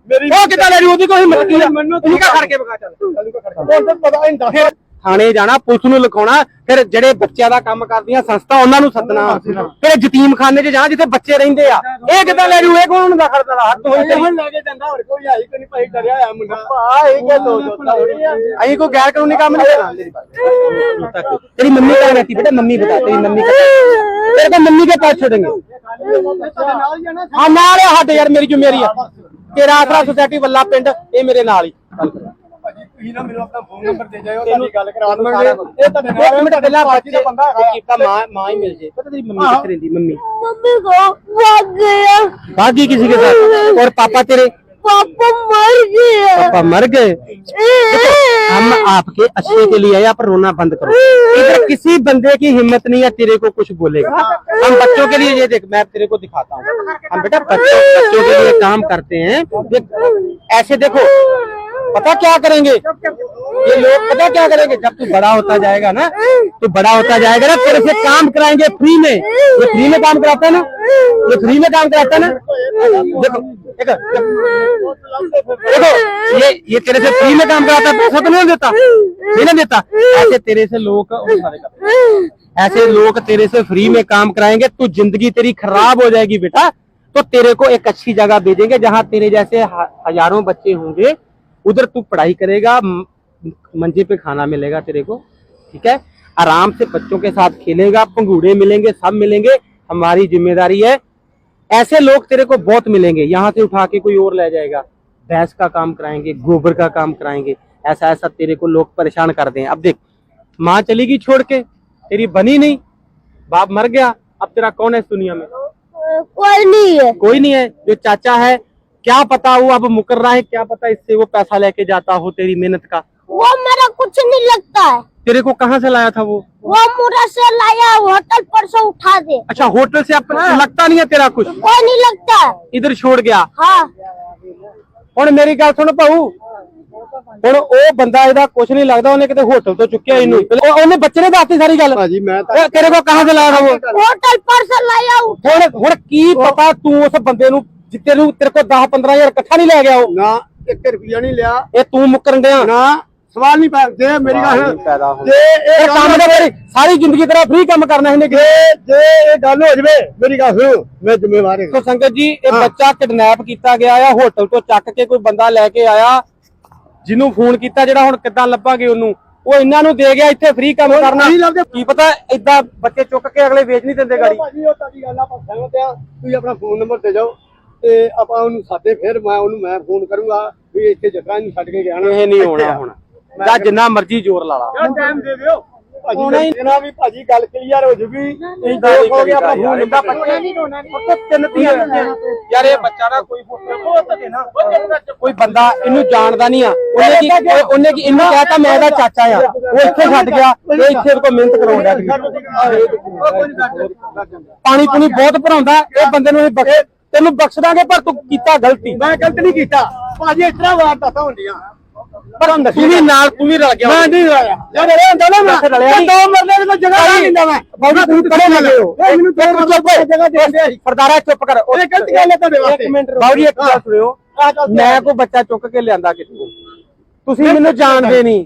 ਮੇਰੀ ਉਹ ਕਿੱਦਾਂ ਲੈ ਲਈ ਉਹਦੀ ਕੋਈ ਨਹੀਂ ਆ। ਮੈਨੂੰ ਤੂੰ ਕਾ ਖੜ ਕੇ ਵਿਖਾ ਚੱਲ। ਉਹ ਤਾਂ ਪਤਾ ਨਹੀਂ ਦੱਸ। ਥਾਣੇ ਜਾਣਾ ਪੁਲਿਸ ਨੂੰ ਲਿਖਾਉਣਾ ਫਿਰ ਜਿਹੜੇ ਬੱਚਿਆਂ ਦਾ ਕੰਮ ਕਰਦੀਆਂ ਸੰਸਥਾ ਉਹਨਾਂ ਨੂੰ ਸੱਦਣਾ। ਫਿਰ ਯਤੀਮਖਾਨੇ 'ਚ ਜਾਣਾ ਜਿੱਥੇ ਬੱਚੇ ਰਹਿੰਦੇ ਆ। ਇਹ ਕਿਦਾਂ ਲੈ ਜੂ? ਇਹ ਦਾ? ਖਰਚਾ ਹੱਥ ਹੋਈ ਤੇ ਲੈ ਕੇ ਜਾਂਦਾ ਹੋਰ ਕੋਈ ਆਈ ਕੋਈ ਭਾਈ ਡਰਿਆ ਆ ਮੁੰਡਾ। ਭਾ ਇਹ ਕਿ ਦੋ ਅਸੀਂ ਕੋਈ ਗੈਰ ਕਾਨੂੰਨੀ ਕੰਮ ਨਹੀਂ ਤੇਰੀ ਮੰਮੀ ਕਹਾਂ ਰਹੀ ਬੇਟਾ ਮੰਮੀ ਬਤਾ ਤੇਰੀ ਮੰਮੀ ਤੇਰੇ ਕੋ ਮੰਮੀ ਕੇ ਪਾਸ ਛੋੜेंगे ਹਾਂ ਨਾਲ ਹਟ ਯਾਰ ਮੇਰੀ ਜ਼ਿੰਮੇਵਾਰੀ ਆ। ਤੇਰਾ ਆਸਰਾ ਸੁਸਾਇਟੀ ਵੱਲਾ ਪਿੰਡ ਇਹ ਮੇਰੇ ਨਾਲ ਹੀ। ਤੁਸੀਂ ਨਾ ਮੈਨੂੰ ਆਪਣਾ ਫੋਨ ਨੰਬਰ ਦੇ ਜਾਇਓ ਤੁਹਾਡੀ ਗੱਲ ਕਰਾ ਦਵਾਂਗੇ ਇਹ ਤੁਹਾਡੇ एक ਨਾਲ मिनट पहला ਪਾਰਟੀ ਦਾ ਬੰਦਾ ਹੈਗਾ का माँ माँ ही मिल जाए पता तेरी मम्मी कितने रहती मम्मी मम्मी को भाग गया भागी किसी के साथ और पापा तेरे पापा मर गया पापा मर गए हम आपके अच्छे के लिए यहाँ पर रोना बंद करो इधर किसी बंदे की हिम्मत नहीं है तेरे को कुछ बोलेगा हम बच्चों के लिए ये देख मैं तेरे को दिखाता हूँ हम बेटा बच्चों बच्चों के लिए काम करते हैं देख ऐसे देखो पता क्या करेंगे? ये लोग पता क्या करेंगे? जब तू बड़ा होता जाएगा ना तो बड़ा होता जाएगा ना तेरे से काम कराएँगे फ्री में। ये फ्री में काम कराता है ना? ये फ्री में काम कराता है ना? देखो देखो देखो ये ये तेरे से फ्री में काम कराता है, पैसा तो नहीं देता नहीं देता। ऐसे तेरे से लोग ऐसे लोग तेरे से फ्री में काम कराएँगे, तू ज़िंदगी तेरी खराब हो जाएगी बेटा। तो तेरे को एक अच्छी जगह भेजेंगे, जहाँ तेरे जैसे हज़ारों बच्चे होंगे उधर तू पढ़ाई करेगा मंजे पे खाना मिलेगा तेरे को ठीक है? आराम से बच्चों के साथ खेलेगा पंगूड़े मिलेंगे सब मिलेंगे हमारी ज़िम्मेदारी है। ऐसे लोग तेरे को बहुत मिलेंगे यहाँ से उठा के कोई और ले जाएगा। भैंस का काम कराएँगे गोबर का काम कराएँगे ऐसा ऐसा तेरे को लोग परेशान कर दे। अब देख माँ चली गई छोड़ के तेरी बनी नहीं बाप मर गया अब तेरा कौन है इस दुनिया में? कोई नहीं है। कोई नहीं है जो चाचा है क्या पता वो अब मुकर रहा है क्या पता इससे वो पैसा लेके जाता हो तेरी मेहनत का वो मेरा कुछ नहीं लगता है तेरे को कहाँ से लाया था वो वो मुरा से लाया होटल पर से उठा दे अच्छा होटल से अब लगता नहीं है तेरा कुछ कोई नहीं लगता है इधर छोड़ गया हाँ ਹੁਣ ਮੇਰੀ ਗੱਲ ਸੁਣ ਭਾਊ ਹੁਣ ਉਹ ਬੰਦਾ ਇਹਦਾ ਕੁਝ ਨਹੀਂ ਲੱਗਦਾ ਉਹਨੇ ਕਿਤੇ ਹੋਟਲ ਤੋਂ ਚੁੱਕਿਆ ਇਹਨੂੰ ਉਹ- ਉਹਨੇ ਬੱਚੇ ਨੇ ਦੱਸਤੀ ਸਾਰੀ ਗੱਲ ਭਾਜੀ ਮੈਂ ਤਾਂ ਉਹ ਤੇਰੇ ਕੋ ਕਹਾਂ से ਲਾਇਆ था वो होटल पर से लाया उठा ਹੁਣ ਹੁਣ ਕੀ ਪਤਾ ਤੂੰ ਉਸ ਬੰਦੇ ਨੂੰ ਜਿੱਤੇ ਨੂੰ ਤੇਰੇ ਕੋ 10 15000 ਇਕੱਠਾ ਨਹੀਂ ਲੈ ਗਿਆ ਉਹ। ਨਾ 1 ਰੁਪਿਆ ਨਹੀਂ ਲਿਆ। ਇਹ ਤੂੰ ਮੁੱਕਰਨ ਡਿਆ। ਨਾ ਸਵਾਲ ਨਹੀਂ ਪੈ ਜੇ ਮੇਰੀ ਗੱਲ। ਜੇ ਇਹ ਕੰਮ ਦੇ ਮੇਰੀ ਸਾਰੀ ਜ਼ਿੰਦਗੀ ਤੇਰਾ ਫ੍ਰੀ ਕੰਮ ਕਰਨਾ ਇਹਨੇ ਜੇ ਜੇ ਇਹ ਗੱਲ ਹੋ ਜਵੇ ਮੇਰੀ ਗੱਲ ਸੁਣੋ ਮੈਂ ਜ਼ਿੰਮੇਵਾਰ ਹਾਂ। ਸੰਗਤ ਜੀ ਇਹ ਬੱਚਾ ਕਿਡਨੈਪ ਕੀਤਾ ਗਿਆ ਆ ਹੋਟਲ ਤੋਂ ਚੱਕ ਕੇ ਕੋਈ ਬੰਦਾ ਲੈ ਕੇ ਆਇਆ। ਜਿਹਨੂੰ ਫੋਨ ਕੀਤਾ ਜਿਹੜਾ ਹੁਣ ਕਿੱਦਾਂ ਲੱਭਾਂਗੇ ਉਹਨੂੰ। ਉਹ ਇਹਨਾਂ ਨੂੰ ਦੇ ਗਿਆ ਇੱਥੇ ਫ੍ਰੀ ਕੰਮ ਕਰਨਾ। ਕੀ ਪਤਾ ਏਦਾਂ ਬੱਚੇ ਚੁੱਕ ਕੇ ਅਗਲੇ ਵੇਚ ਨਹੀਂ ਦਿੰਦੇ ਗਾੜੀ। ਭਾਜੀ ਉਹ ਤੁਹਾਡੀ ਗੱਲ ਆਪਾਂ ਸਹਿਮਤ ਆ ਤੁਸੀਂ ਆਪਣਾ ਫੋਨ ਨੰਬਰ ਦੇ ਜਾਓ। ਤੇ ਆਪਾਂ ਉਹਨੂੰ ਸਾਦੇ ਫਿਰ ਮੈਂ ਉਹਨੂੰ ਮੈਂ ਫੋਨ ਕਰੂੰਗਾ ਵੀ ਇੱਥੇ ਜਗ੍ਹਾ ਨਹੀਂ ਛੱਡ ਕੇ ਗਿਆ ਨਾ। ਇਹ ਨਹੀਂ ਹੋਣਾ ਹੁਣ। ਜਾਂ ਜਿੰਨਾ ਮਰਜ਼ੀ ਜ਼ੋਰ ਲਾ ਲਾ। ਟਾਈਮ ਦੇ ਦਿਓ। ਭਾਜੀ ਹੋਣਾ ਹੀ- ਇਹਨਾਂ ਵੀ ਭਾਜੀ ਗੱਲ ਕਲੀਅਰ ਹੋ ਜੂਗੀ। ਤੁਸੀਂ ਏਦਾਂ ਨਹੀਂ ਦੇਖੋਗੇ ਆਪਣਾ ਕਰੀਦਾ ਫੋਨ ਏਦਾਂ ਨੰਬਰ ਬੱਚੇ ਤਿੰਨ ਧੀਆਂ। ਯਾਰ ਇਹ ਬੱਚਾ ਨਾ ਕੋਈ ਕੋਈ ਬੰਦਾ ਇਹਨੂੰ ਜਾਣਦਾ ਨਹੀਂ ਆ। ਉਹਨੇ ਕੀ ਉਹ- ਉਹਨੇ ਕੀ ਇਹਨੂੰ ਕਹਿਤਾ ਮੈਂ ਇਹਦਾ ਚਾਚਾ ਆ। ਉਹ ਇੱਥੇ ਛੱਡ ਗਿਆ। ਇਹ ਇੱਥੇ ਕੋ ਮਿਹਨਤ ਕਰਾਉਣ ਡਿਆ ਪਾਣੀ ਪੁਣੀ ਬਹੁਤ ਭਰਾਉਂਦਾ। ਇਹ ਬੰਦੇ ਨੂੰ ਇਹ ਬਖਸ਼ ਤੈਨੂੰ ਬਖਸ਼ ਦਾਂਗੇ ਪਰ ਤੂੰ ਕੀਤਾ ਗਲਤੀ। ਮੈਂ ਗਲਤ ਨਹੀਂ ਕੀਤਾ। ਭਾਜੀ ਇਸ ਤਰ੍ਹਾਂ ਵਾਰਦਾਤਾਂ ਹੁੰਦੀਆਂ। ਪਰ ਤੂੰ ਵੀ ਨਾਲ ਤੂੰ ਵੀ ਰਲ ਗਿਆ। ਮੈਂ ਨਹੀਂ ਰਲਿਆ। ਯਾਰ ਇਹ ਹੁੰਦਾ ਨਾ ਮੈਂ। ਮੈਂ ਰਲਿਆ ਨਹੀਂ। ਦੋ ਮਰਲੇ ਦੀ ਜਗ੍ਹਾ ਨਹੀਂ ਦਿੰਦਾ ਮੈਂ। ਬਾਬੂ ਪਰੇ ਲੱਗੇ ਹੋ? ਇਹ ਮੈਨੂੰ ਦੋ ਮਰਲੇ ਜਗ੍ਹਾ ਦੇ ਦਿੰਦੇ ਸਰਦਾਰਾ ਚੁੱਪ ਕਰ। ਇਹ ਗਲਤ ਗੱਲ ਹੈ ਤੁਹਾਡੇ ਵਾਸਤੇ। ਬਾਬੂ ਜੀ ਇੱਕ ਗੱਲ ਸੁਣਿਓ। ਮੈਂ ਕੋਈ ਬੱਚਾ ਚੁੱਕ ਕੇ ਲਿਆਂਦਾ ਕਿੱਥੋਂ? ਤੁਸੀਂ ਮੈਨੂੰ ਜਾਣਦੇ ਨਹੀਂ।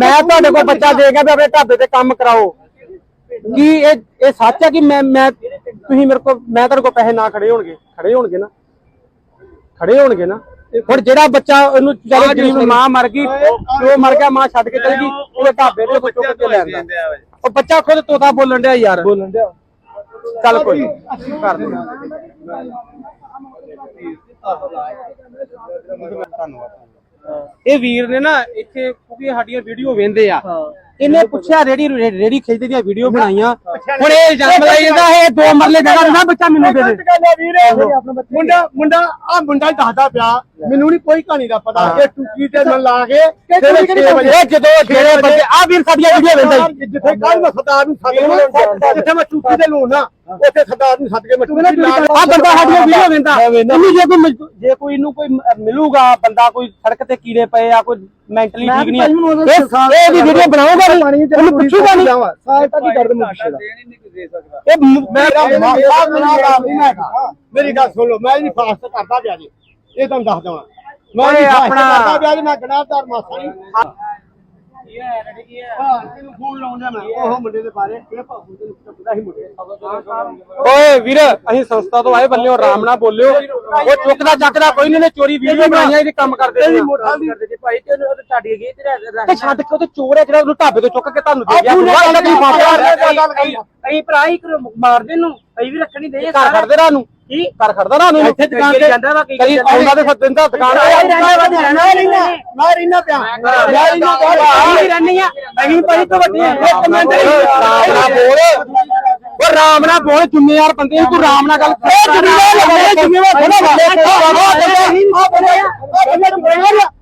ਮੈਂ ਤੁਹਾਡੇ ਕੋਲ ਬੱਚਾ ਦੇ ਵੀ ਆਪਣੇ ਢਾਬੇ ਤੇ ਕੰਮ ਕਰਾਓ। ਕੀ ਇਹ ਇਹ ਸੱਚ ਹੈ ਕਿ ਮੈਂ ਮੈਂ ਤੁਸੀਂ ਮੇਰੇ ਕੋਲ ਮੈਂ ਤੁਹਾਡੇ ਕੋਲ ਪੈਸੇ ਨਾ ਖੜੇ ਹੋਣਗੇ ਖੜੇ ਹੋਣਗੇ ਨਾ। ਖੜੇ ਹੋਣਗੇ ਨਾ। ਹੁਣ ਜਿਹੜਾ ਬੱਚਾ ਉਹਨੂੰ ਚਾਰੇ ਗਰੀਬ ਮਾਂ ਮਰ ਗਈ ਪਿਓ ਮਰ ਗਿਆ ਮਾਂ ਛੱਡ ਕੇ ਚਲ ਗਈ ਉਹਦੇ ਢਾਬੇ ਤੇ ਕੋਈ ਚੁੱਕ ਕੇ ਲਿਆਂਦਾ ਉਹ ਬੱਚਾ ਖੁਦ ਤੋਤਾ ਬੋਲਣ ਡਿਆ ਯਾਰ। ਬੋਲਣ ਡਿਆ। ਚੱਲ ਕੋਈ ਕਰ ਦੇ ਇਹ ਵੀਰ ਨੇ ਨਾ ਇੱਥੇ ਕਿਉਂਕਿ ਸਾਡੀਆਂ ਵੀਡੀਓ ਵੇਂਦੇ ਆ। ਇਹਨੇ ਪੁੱਛਿਆ ਰੇੜੀ ਰੇੜੀ ਖਿੱਚਦੇ ਦੀਆਂ ਵੀਡੀਓ ਬਣਾਈਆਂ। ਹੁਣ ਇਹ ਇਲਜ਼ਾਮ ਲਾਈ ਜਾਂਦਾ ਇਹ ਦੋ ਮਰਲੇ ਜਗ੍ਹਾ ਨਾ ਬੱਚਾ ਮੈਨੂੰ ਦੇ ਦੇ। ਮੁੰਡਾ ਮੁੰਡਾ ਆ ਮੁੰਡਾ ਹੀ ਦੱਸਦਾ ਪਿਆ ਮੈਨੂੰ ਨਹੀਂ ਕੋਈ ਕਹਾਣੀ ਦਾ ਪਤਾ। ਇਹ ਟੁੱਕੀ ਤੇ ਮੈਂ ਲਾ ਕੇ ਇਹ ਜਦੋਂ ਜਿਹੜੇ ਬੰਦੇ ਆ ਵੀਰ ਸਾਡੀਆਂ ਵੀਡੀਓ ਵੇਂਦਾ ਹੀ ਜਿੱਥੇ ਕੱਲ ਮੈਂ ਸਰਦਾਰ ਨੂੰ ਸੱਦ ਕੇ ਜਿੱਥੇ ਮੈਂ ਚੁੱਕੀ ਤੇ ਲੂਣਾ ਉੱਥੇ ਸਰਦਾਰ ਨੂੰ ਸੱਦ ਕੇ ਮੈਂ ਲਾ ਆ ਬੰਦਾ ਸਾਡੀਆਂ ਵੀਡੀਓ ਵੇਂਦਾ ਇਹਨੂੰ ਜੇ ਕੋਈ ਮਜ਼ਦੂ- ਜੇ ਕੋਈ ਇਹਨੂੰ ਕੋਈ ਮ- ਮਿਲੂਗਾ ਬੰਦਾ ਕੋਈ ਸੜਕ ਤੇ ਕੀੜੇ ਪਏ ਆ ਕੋਈ ਮੈਂਟਲੀ ਠੀਕ ਨਹੀਂ ਆ। ਇਹ ਇਹਦੀ ਵੀਡੀਓ ਬਣਾਊਗਾ ਨਹੀਂ। ਉਹਨੂੰ ਪੁੱਛੂਗਾ ਨਹੀਂ। ਸਾਲ ਤੱਕ ਹੀ ਦਰਦ ਮੈਂ ਪੁੱਛਦਾ ਇਹ ਮ- ਮੇਰਾ ਮੇਰਾ ਗੁਨਾਹਗਾਰ ਨਹੀਂ ਹੈਗਾ ਮੇਰੀ ਗੱਲ ਸੁਣ ਲਓ ਮੈਂ ਨਹੀਂ ਫਾਸਟ ਕਰਦਾ ਪਿਆ ਜੀ। ਇਹ ਤੁਹਾਨੂੰ ਦੱਸ ਦਵਾਂ। ਮੈਂ ਨਹੀਂ ਆਪਣਾ- ਕਰਦਾ ਪਿਆ ਜੀ ਮੈਂ ਗੁਨਾਹਗਾਰ ਮਾਸਾ ਨਹੀਂ ਤੈਨੂੰ ਫੋਨ ਲਾਉਂਦਾ ਮੈਂ। ਉਹ ਮੁੰਡੇ ਦੇ ਬਾਰੇ। ਇਹ ਭਾਬੂ ਦੇ ਪਤਾ ਹੀ ਮੁੰਡੇ ਓਏ ਵੀਰ ਅਸੀਂ ਸੰਸਥਾ ਤੋਂ ਆਏ ਬੰਨਿਓ ਆਰਾਮ ਨਾਲ ਬੋਲਿਓ। ਉਹ ਚੁੱਕਦਾ ਚੱਕਦਾ ਕੋਈ ਨਹੀਂ ਨੇ ਚੋਰੀ ਵੀਡੀਓ ਬਣਾਈਆਂ ਇਹਦੇ ਕੰਮ ਕਰਦੇ ਨੇ ਮੋਟਾ ਦੀ ਭਾਈ ਤੇ ਉਹ ਤੁਹਾਡੀ ਗਈ ਤੇ ਛੱਡ ਕੇ ਉਹ ਤੇ ਚੋਰ ਹੈ ਜਿਹੜਾ ਉਹਨੂੰ ਢਾਬੇ ਤੋਂ ਚੁੱਕ ਕੇ ਤੁਹਾਨੂੰ ਦੇ ਗਿਆ। ਕਰ- ਅਸੀਂ ਭਰਾ ਹੀ ਮਾਰਦੇ ਨੂੰ। ਅਸੀਂ ਵੀ ਰੱਖਣੀ ਦੇ ਘਰ ਖੜਦੇ ਰਾਂ ਨੂੰ। ਕੀ ਘਰ ਖੜਦਾ ਨੂੰ? ਇੱਥੇ ਦੁਕਾਨ ਤੇ ਜਾਂਦਾ ਵਾ, ਕਈ ਕਦੀ ਆਉਂਦਾ ਤੇ ਸੱਦਨ ਦਾ ਦੁਕਾਨ ਮੈਂ ਰਹਿਣਾ ਮੈਂ ਰਹਿਣਾ। ਪਿਆ। ਮੈਂ ਰਹਿਣਾ ਅਸੀਂ ਰਹਿੰਦੇ ਆ। ਅਸੀਂ ਭਾਈ ਤੋਂ ਵੱਡੇ ਆ। ਇੱਕ ਮਿੰਟ ਰਾਮ ਨਾਲ ਬੋਲ ਉਹ ਰਾਮ ਨਾਲ ਬੋਲ ਜ਼ਿੰਮੇਵਾਰ ਬੰਦੇ ਤੂੰ ਰਾਮ ਨਾਲ ਗੱਲ ਕਰ। ਜ਼ਿੰਮੇਵਾਰ ਲੱਗਦਾ ਜ਼ਿੰਮੇਵਾਰ ਥੋੜਾ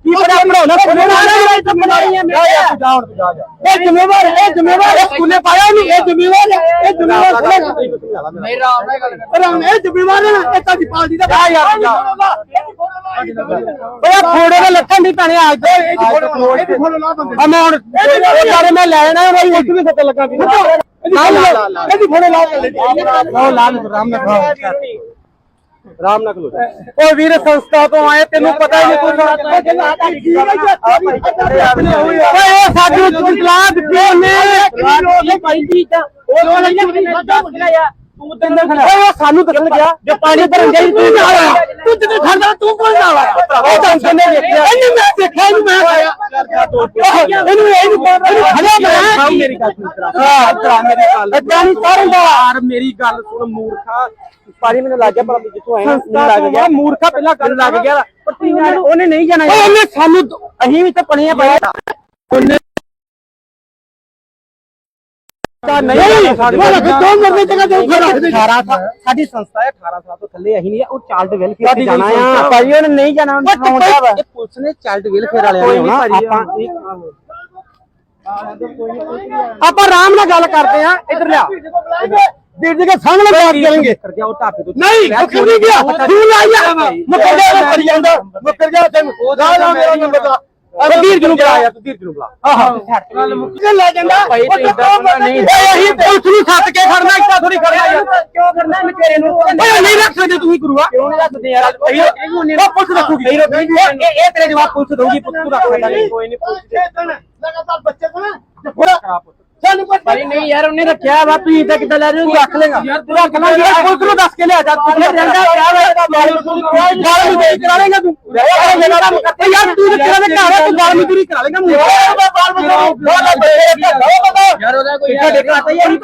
ਕੀ ਬੜਾ ਬਣਾਉਣਾ? ਇਹ ਜ਼ਿੰਮੇਵਾਰ ਇਹ ਜ਼ਿੰਮੇਵਾਰ। ਇਹ ਸਕੂਲੇ ਪਾਇਆ ਨਹੀਂ ਇਹ ਜ਼ਿੰਮੇਵਾਰ ਹੈ, ਇਹ ਜ਼ਿੰਮੇਵਾਰ ਨਹੀਂ ਰਾਮ ਨਾਲ ਗੱਲ ਰਾਮ ਇਹ ਜ਼ਿੰਮੇਵਾਰ ਹੈ ਨਾ ਇਹ ਤੁਹਾਡੀ ਪਾਰਟੀ ਦਾ ਜਾ ਯਾਰ, ਜਾ। ਓਏ ਫੋੜੇ ਦੇ ਲੱਖਾਂ ਦੀ ਭੈਣੇ ਅੱਜ ਤੇ ਇਹ ਫੋਟੋ ਇਹ ਫੋਟੋ ਲਾ ਬੰਦੇ ਆ ਮੈਂ ਹੁਣ ਉਹ ਸਾਰੇ ਮੈਂ ਲੈਣਾ ਮੇਰੀ ਉੱਠ ਵੀ ਸੱਟ ਲੱਗਾ ਵੀ ਲਾ ਲਾ ਲਾ ਇਹਦੀ ਫੋਟੋ ਲਾ ਲਓ ਲਾ ਰਾਮ ਨਾਲ ਰਾਮ ਨਾਲ ਖਲੋ ਓਏ ਵੀਰ ਸੰਸਥਾ ਤੋਂ ਆਏ ਤੈਨੂੰ ਪਤਾ ਹੀ ਨਹੀਂ ਓਏ ਉਹ ਸਾਡੀ ਚੁਟਲਾ ਦਿੱਤੀ ਉਹਨੇ ਭਾਈ ਜੀ ਤਾਂ ਉਹ ਨਹੀਂ ਤੂੰ ਤੈਨੂੰ ਓਏ ਉਹ ਸਾਨੂੰ ਦੱਸਣ ਗਿਆ। ਜੇ ਪਾਣੀ ਭਰਨ ਗਈ ਤੂੰ ਨਾ ਆਇਆ? ਤੂੰ ਜਿੱਥੇ ਖੜਦਾ ਤੂੰ ਕੋਲ ਨਾ ਆਇਆ? ਉਹ ਤਾਂ ਨੇ ਦੇਖਿਆ ਇਹਨੂੰ ਮੈਂ ਦੇਖਿਆ ਇਹਨੂੰ ਮੈਂ ਆਇਆ। ਇਹਨੂੰ ਇਹਨੂੰ ਇਹਨੂੰ ਖੜਿਆ ਮੈਂ। ਮੇਰੀ ਗੱਲ ਸੁਣ ਹਾਂ ਤਰਾ ਮੇਰੀ ਗੱਲ ਏਦਾਂ ਨਹੀਂ ਕਰਦਾ। ਯਾਰ ਮੇਰੀ ਗੱਲ ਸੁਣ ਮੂਰਖਾ। ਪਾਰੀ ਮੈਨੂੰ ਲੱਗ ਗਿਆ ਪਰ ਜਿੱਥੋਂ ਮੈਨੂੰ ਲੱਗ ਗਿਆ। ਮੂਰਖਾ ਪਹਿਲਾਂ ਮੈਨੂੰ ਲੱਗ ਗਿਆ। ਪਰ ਉਹਨਾਂ ਨਹੀਂ ਜਾਣਾ ਉਹਨੇ ਸਾਨੂੰ ਅਸੀਂ ਵੀ ਤਾਂ ਪਣੇ ਪਏ ਉਹਨੇ ਤਾਂ ਨਹੀਂ ਉਹ ਨਾਲ ਦੋ ਮਰਨੇ ਜਗ੍ਹਾ ਤੇ ਉੱਥੇ ਰੱਖ ਦੇ 18 ਸਾਲ ਸਾਡੀ ਸੰਸਥਾ ਹੈ 18 ਸਾਲ ਤੋਂ ਥੱਲੇ ਅਸੀਂ ਨਹੀਂ ਆ ਉਹ ਚਾਈਲਡ ਵੈਲਫੇਅਰ ਤੇ ਜਾਣਾ ਆ। ਭਾਈ ਉਹਨੇ ਨਹੀਂ ਜਾਣਾ ਉਹ ਸੁਣਾਉਂਦਾ ਵਾ। ਇਹ ਪੁਲਿਸ ਨੇ ਚਾਈਲਡ ਵੈਲਫੇਅਰ ਵਾਲਿਆਂ ਨੇ ਆਪਾਂ ਆਪਾਂ ਆਰਾਮ ਨਾਲ ਗੱਲ ਕਰਦੇ ਆ ਇੱਧਰ ਲਿਆ। ਵੀਰ ਜੀ ਦੇ ਸਾਹਮਣੇ ਬਾਤ ਕਰਾਂਗੇ ਕਰ ਗਿਆ ਉਹ ਤੋਂ ਨਹੀਂ ਮੁੱਕਰ ਨਹੀਂ ਗਿਆ। ਤੂੰ ਲਾਇਆ ਮੁੱਕਰ ਗਿਆ ਉਹ ਕਰੀ ਜਾਂਦਾ। ਮੁੱਕਰ ਗਿਆ ਤੈਨੂੰ ਲਾ ਲਾ ਮੇਰਾ ਨੰਬਰ ਦਾ ਧੀਰਜ ਨੂੰ ਬੁਲਾ। ਯਾਰ ਤੂੰ ਧੀਰਜ ਨੂੰ ਬੁਲਾ। ਆਹ ਲੈ ਜਾਂਦਾ ਭਾਈ ਤੂੰ ਕਰਨਾ ਨਹੀਂ। ਅਸੀਂ ਪੁਲਿਸ ਨੂੰ ਸੱਤ ਕੇ ਖੜਨਾ ਇੱਦਾਂ ਥੋੜੀ ਖੜਨਾ ਯਾਰ। ਕਿਉਂ ਕਰਨਾ ਮੈਂ ਤੇਰੇ ਨੂੰ? ਓਏ ਨਹੀਂ ਰੱਖ ਸਕਦੇ ਤੁਸੀਂ ਗੁਰੂਆ। ਕਿਉਂ ਨਹੀਂ ਰੱਖਦੇ ਯਾਰ? ਉਹ ਪੁਲਿਸ ਰੱਖੂਗੀ। ਇਹ ਇਹ ਤੇਰੇ ਜਵਾਬ ਪੁਲਿਸ ਦਊਗੀ ਪੁੱਤ ਤੂੰ ਰੱਖ ਲੈਣਾ ਕੋਈ ਨਹੀਂ ਲਗਾਤਾਰ ਬੱਚੇ ਕੋਲ ਸਾਨੂੰ ਕੁਝ ਭਾਈ ਨਹੀਂ ਯਾਰ ਉਹਨੇ ਰੱਖਿਆ ਵਾ ਤੁਸੀਂ ਤਾਂ ਕਿੱਦਾਂ ਲੈ ਰਹੇ ਹੋ ਰੱਖ ਲੇਗਾ। ਰੱਖ ਲੈ ਯਾਰ ਪੁਲਿਸ ਨੂੰ ਦੱਸ ਕੇ ਲਿਆ ਜਾ ਤੂੰ ਰਹਿੰਦਾ? ਕਿਆ ਵਾ? ਬਾਲ ਨੂੰ ਦੇਖ ਕਰਾ ਲੇਗਾ ਤੂੰ। ਯਾਰ ਤੂੰ ਤੇਰਾ ਦੇ ਘਰ ਹੈ ਤੂੰ ਬਾਲ ਮਜ਼ਦੂਰੀ ਕਰਾ ਲੇਗਾ ਮੁੰਡਾ ਬਾਲ ਮਜ਼ਦੂਰੀ ਯਾਰ ਉਹਦਾ ਕੋਈ ਸਾਡੇ ਘਰ ਤਾਂ ਯਾਰ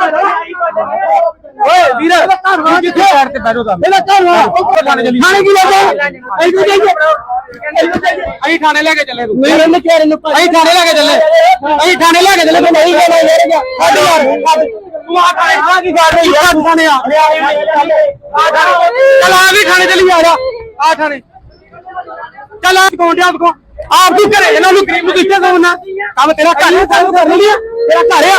ਓਏ ਵੀਰ ਤੂੰ ਕਿੱਥੇ ਸਾਈਡ ਤੇ ਬੈਠੋ ਦਾ ਇਹਦਾ ਘਰ ਵਾ ਥਾਣੇ ਚਲੀ ਥਾਣੇ ਕੀ ਲੱਗਾ ਅਸੀਂ ਤੂੰ ਜਾਈਏ। ਅਸੀਂ ਥਾਣੇ ਲੈ ਕੇ ਚੱਲੇ ਤੂੰ। ਮੇਰੇ ਨੇ ਕਿਹਾ ਇਹਨੂੰ ਅਸੀਂ ਥਾਣੇ ਲੈ ਕੇ ਚੱਲੇ। ਅਸੀਂ ਥਾਣੇ ਲੈ ਕੇ ਚੱਲੇ। ਤੂੰ ਨਹੀਂ ਜਾਣਾ ਯਾਰ ਛੱਡ ਯਾਰ ਤੂੰ ਆ ਥਾਣੇ। ਆ ਕੀ ਕਰ ਰਹੀ ਯਾਰ ਤੂੰ ਥਾਣੇ ਆ? ਆ ਚੱਲ ਆ ਵੀ ਥਾਣੇ ਚਲੀ ਆ ਜਾ। ਆ ਥਾਣੇ। ਚੱਲ ਆ ਕੌਣ ਡਿਆ ਕੋ ਆਪ ਤੂੰ ਘਰੇ ਇਹਨਾਂ ਨੂੰ ਗਰੀਬ ਨੂੰ ਕਿੱਥੇ ਸੌਣਾ ਕੰਮ ਤੇਰਾ ਘਰ ਹੈ ਤੇਰਾ ਘਰ ਆ।